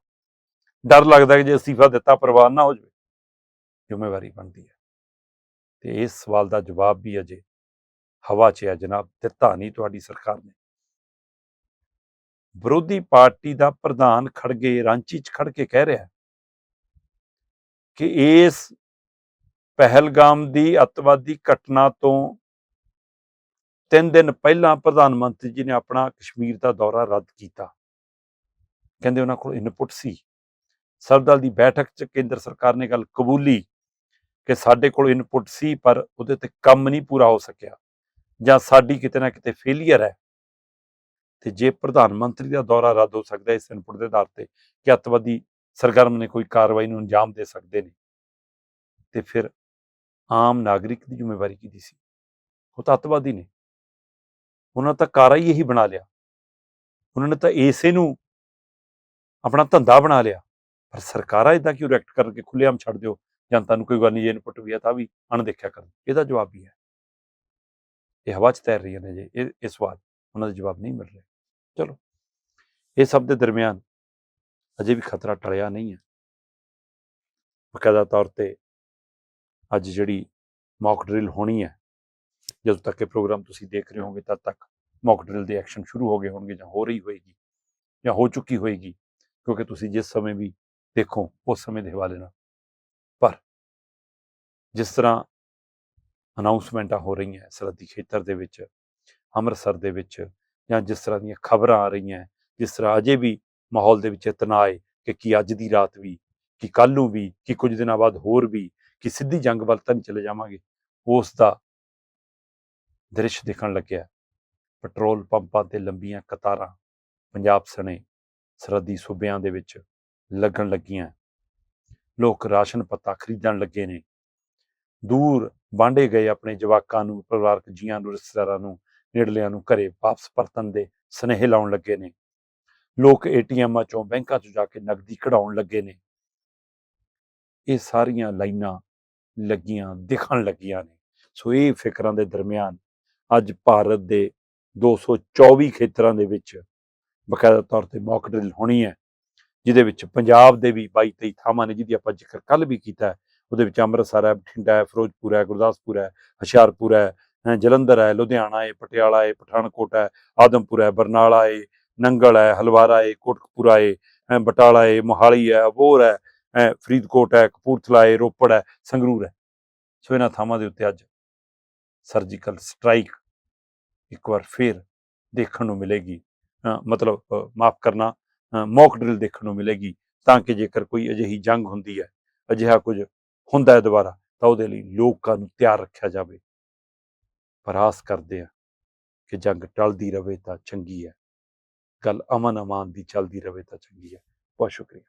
Speaker 1: ਡਰ ਲੱਗਦਾ ਕਿ ਜੇ ਅਸਤੀਫਾ ਦਿੱਤਾ ਪ੍ਰਵਾਨ ਨਾ ਹੋ ਜਾਵੇ ਜ਼ਿੰਮੇਵਾਰੀ ਬਣਦੀ ਹੈ ਤੇ ਇਸ ਸਵਾਲ ਦਾ ਜਵਾਬ ਵੀ ਅਜੇ ਹਵਾ 'ਚ ਹੈ ਜਨਾਬ ਦਿੱਤਾ ਨਹੀਂ ਤੁਹਾਡੀ ਸਰਕਾਰ ਨੇ ਵਿਰੋਧੀ ਪਾਰਟੀ ਦਾ ਪ੍ਰਧਾਨ ਖੜਗੇ ਰਾਂਚੀ 'ਚ ਖੜ ਕੇ ਕਹਿ ਰਿਹਾ ਕਿ ਇਸ ਪਹਿਲਗਾਮ ਦੀ ਅੱਤਵਾਦੀ ਘਟਨਾ ਤੋਂ ਤਿੰਨ ਦਿਨ ਪਹਿਲਾਂ ਪ੍ਰਧਾਨ ਮੰਤਰੀ ਜੀ ਨੇ ਆਪਣਾ ਕਸ਼ਮੀਰ ਦਾ ਦੌਰਾ ਰੱਦ ਕੀਤਾ। ਕਹਿੰਦੇ ਉਹਨਾਂ ਕੋਲ ਇਨਪੁਟ ਸੀ। ਸਰਦਲ ਦੀ ਬੈਠਕ 'ਚ ਕੇਂਦਰ ਸਰਕਾਰ ਨੇ ਗੱਲ ਕਬੂਲੀ ਕਿ ਸਾਡੇ ਕੋਲ ਇਨਪੁਟ ਸੀ, ਪਰ ਉਹਦੇ ਤੇ ਕੰਮ ਨਹੀਂ ਪੂਰਾ ਹੋ ਸਕਿਆ ਜਾਂ ਸਾਡੀ ਕਿਤੇ ਨਾ ਕਿਤੇ ਫੇਲੀਅਰ ਹੈ। ਤੇ ਜੇ ਪ੍ਰਧਾਨ ਮੰਤਰੀ ਦਾ ਦੌਰਾ ਰੱਦ ਹੋ ਸਕਦਾ ਇਸ ਇਨਪੁਟ ਦੇ ਆਧਾਰ ਤੇ, ਕਿ ਅੱਤਵਾਦੀ ਸਰਗਰਮ ਨੇ ਕੋਈ ਕਾਰਵਾਈ ਨੂੰ ਅੰਜਾਮ ਦੇ ਸਕਦੇ ਨੇ? ਤੇ ਫਿਰ ਆਮ ਨਾਗਰਿਕ ਦੀ ਜ਼ਿੰਮੇਵਾਰੀ ਕਿਹਦੀ ਸੀ? ਉਹ ਤਾਂ ਅੱਤਵਾਦੀ ਨੇ। ਉਹਨਾਂ ਤਾਂ ਕਾਰਾ ਹੀ ਇਹੀ ਬਣਾ ਲਿਆ। ਉਹਨਾਂ ਨੇ ਤਾਂ ਇਸੇ ਨੂੰ ਆਪਣਾ ਧੰਦਾ ਬਣਾ ਲਿਆ। ਪਰ ਸਰਕਾਰਾਂ ਇਦਾਂ ਕਿਉਂ ਰਿਐਕਟ ਕਰਕੇ ਖੁੱਲੇਆਮ ਛੱਡ ਦਿਓ? ਜਨਤਾ ਨੂੰ ਕੋਈ ਗੱਲ ਨਹੀਂ, ਜੇ ਇਨਪੁਟ ਵੀ ਹੈ ਤਾਂ ਵੀ ਅਣਦੇਖਿਆ ਕਰਨ। ਇਹਦਾ ਜਵਾਬ ਵੀ ਹੈ। ਇਹ ਹਵਾ 'ਚ ਤੈਰ ਰਹੀਆਂ ਨੇ ਜੇ, ਇਹ ਇਹ ਸਵਾਲ। ਉਹਨਾਂ ਦਾ ਜਵਾਬ ਨਹੀਂ ਮਿਲ ਰਿਹਾ। ਚਲੋ। ਇਹ ਸਭ ਦੇ ਦਰਮਿਆਨ ਅਜੇ ਵੀ ਖਤਰਾ ਟਲਿਆ ਨਹੀਂ ਹੈ। ਬਕਾਇਦਾ ਤੌਰ ਤੇ ਅੱਜ ਜਿਹੜੀ ਮੌਕ ਡਰਿਲ ਹੋਣੀ ਹੈ, ਜਦੋਂ ਤੱਕ ਇਹ ਪ੍ਰੋਗਰਾਮ ਤੁਸੀਂ ਦੇਖ ਰਹੇ ਹੋਗੇ ਤਦ ਤੱਕ ਮੌਕ ਡਰਿਲ ਦੇ ਐਕਸ਼ਨ ਸ਼ੁਰੂ ਹੋ ਗਏ ਹੋਣਗੇ ਜਾਂ ਹੋ ਰਹੀ ਹੋਏਗੀ ਜਾਂ ਹੋ ਚੁੱਕੀ ਹੋਏਗੀ, ਕਿਉਂਕਿ ਤੁਸੀਂ ਜਿਸ ਸਮੇਂ ਵੀ ਦੇਖੋ ਉਸ ਸਮੇਂ ਦੇ ਹਵਾਲੇ ਨਾਲ। ਪਰ ਜਿਸ ਤਰ੍ਹਾਂ ਅਨਾਉਂਸਮੈਂਟਾਂ ਹੋ ਰਹੀਆਂ ਸਰਹੱਦੀ ਖੇਤਰ ਦੇ ਵਿੱਚ, ਅੰਮ੍ਰਿਤਸਰ ਦੇ ਵਿੱਚ ਜਾਂ ਜਿਸ ਤਰ੍ਹਾਂ ਦੀਆਂ ਖਬਰਾਂ ਆ ਰਹੀਆਂ, ਜਿਸ ਤਰ੍ਹਾਂ ਅਜੇ ਵੀ ਮਾਹੌਲ ਦੇ ਵਿੱਚ ਤਣਾਅ ਹੈ ਕਿ ਕੀ ਅੱਜ ਦੀ ਰਾਤ ਵੀ, ਕਿ ਕੱਲ ਨੂੰ ਵੀ, ਕਿ ਕੁਝ ਦਿਨਾਂ ਬਾਅਦ ਹੋਰ ਵੀ, ਕਿ ਸਿੱਧੀ ਜੰਗ ਵੱਲ ਤਾਂ ਨਹੀਂ ਚਲੇ ਜਾਵਾਂਗੇ, ਉਸ ਦਾ ਦ੍ਰਿਸ਼ ਦੇਖਣ ਲੱਗਿਆ। ਪੈਟਰੋਲ ਪੰਪਾਂ ਤੇ ਲੰਬੀਆਂ ਕਤਾਰਾਂ ਪੰਜਾਬ ਸਣੇ ਸਰਹੱਦੀ ਸੂਬਿਆਂ ਦੇ ਵਿੱਚ ਲੱਗਣ ਲੱਗੀਆਂ। ਲੋਕ ਰਾਸ਼ਨ ਪੱਤਾ ਖਰੀਦਣ ਲੱਗੇ ਨੇ। ਦੂਰ ਵਾਂਡੇ ਗਏ ਆਪਣੇ ਜਵਾਕਾਂ ਨੂੰ, ਪਰਿਵਾਰਕ ਜੀਆਂ ਨੂੰ, ਰਿਸ਼ਤੇਦਾਰਾਂ ਨੂੰ ਨੇੜਲਿਆਂ ਨੂੰ ਘਰੇ ਵਾਪਸ ਪਰਤਣ ਦੇ ਸਨੇਹ ਲਾਉਣ ਲੱਗੇ ਨੇ। ਲੋਕ ਏਟੀਐਮਾਂ ਚੋਂ ਬੈਂਕਾਂ ਚੋਂ ਜਾ ਕੇ ਨਗਦੀ ਕਢਾਉਣ ਲੱਗੇ ਨੇ। ਇਹ ਸਾਰੀਆਂ ਲਾਈਨਾਂ ਲੱਗੀਆਂ, ਦਿਖਣ ਲੱਗੀਆਂ ਨੇ। ਸੋ ਇਹ ਫਿਕਰਾਂ ਦੇ ਦਰਮਿਆਨ ਅੱਜ ਭਾਰਤ ਦੇ 224 ਖੇਤਰਾਂ ਦੇ ਵਿੱਚ ਬਕਾਇਦਾ ਤੌਰ ਤੇ ਮੌਕ ਡਰਿਲ ਹੋਣੀ ਹੈ, ਜਿਹਦੇ ਵਿੱਚ ਪੰਜਾਬ ਦੇ ਵੀ 22 23 ਥਾਵਾਂ ਨੇ, ਜਿਹਦੀ ਆਪਾਂ ਜ਼ਿਕਰ ਕੱਲ ਵੀ ਕੀਤਾ ਉਹਦੇ ਵਿੱਚ ਅੰਮ੍ਰਿਤਸਰ ਹੈ, ਬਠਿੰਡਾ ਹੈ, ਫਿਰੋਜ਼ਪੁਰ ਹੈ, ਗੁਰਦਾਸਪੁਰ ਹੈ, ਹੁਸ਼ਿਆਰਪੁਰ ਹੈ ਜਲੰਧਰ ਹੈ, ਲੁਧਿਆਣਾ ਹੈ, ਪਟਿਆਲਾ ਹੈ, ਪਠਾਨਕੋਟ ਹੈ, ਆਦਮਪੁਰ ਹੈ, ਬਰਨਾਲਾ ਹੈ, ਨੰਗਲ ਹੈ, ਹਲਵਾਰਾ ਹੈ, ਕੋਟਕਪੂਰਾ ਹੈ ਬਟਾਲਾ ਹੈ, ਮੋਹਾਲੀ ਹੈ, ਅਬੋਹਰ ਹੈ ਫਰੀਦਕੋਟ ਹੈ, ਕਪੂਰਥਲਾ ਹੈ, ਰੋਪੜ ਹੈ, ਸੰਗਰੂਰ ਹੈ। ਸੋ ਇਹਨਾਂ ਥਾਵਾਂ ਦੇ ਉੱਤੇ ਅੱਜ ਸਰਜੀਕਲ ਸਟ੍ਰਾਈਕ ਇੱਕ ਵਾਰ ਫੇਰ ਦੇਖਣ ਨੂੰ ਮਿਲੇਗੀ। ਮਤਲਬ ਮਾਫ ਕਰਨਾ ਮੌਕ ਡਰਿਲ ਦੇਖਣ ਨੂੰ ਮਿਲੇਗੀ ਤਾਂ ਕਿ ਜੇਕਰ ਕੋਈ ਅਜਿਹੀ ਜੰਗ ਹੁੰਦੀ ਹੈ, ਅਜਿਹਾ ਕੁਝ ਹੁੰਦਾ ਹੈ ਦੁਬਾਰਾ, ਤਾਂ ਉਹਦੇ ਲਈ ਲੋਕਾਂ ਨੂੰ ਤਿਆਰ ਰੱਖਿਆ ਜਾਵੇ। ਪਰ ਆਸ ਕਰਦੇ ਆ ਕਿ ਜੰਗ ਟਲਦੀ ਰਵੇ ਤਾਂ ਚੰਗੀ ਹੈ ਗੱਲ ਅਮਨ ਅਮਾਨ ਦੀ ਚੱਲਦੀ ਰਵੇ ਤਾਂ ਚੰਗੀ ਹੈ ਬਹੁਤ ਸ਼ੁਕਰੀਆ।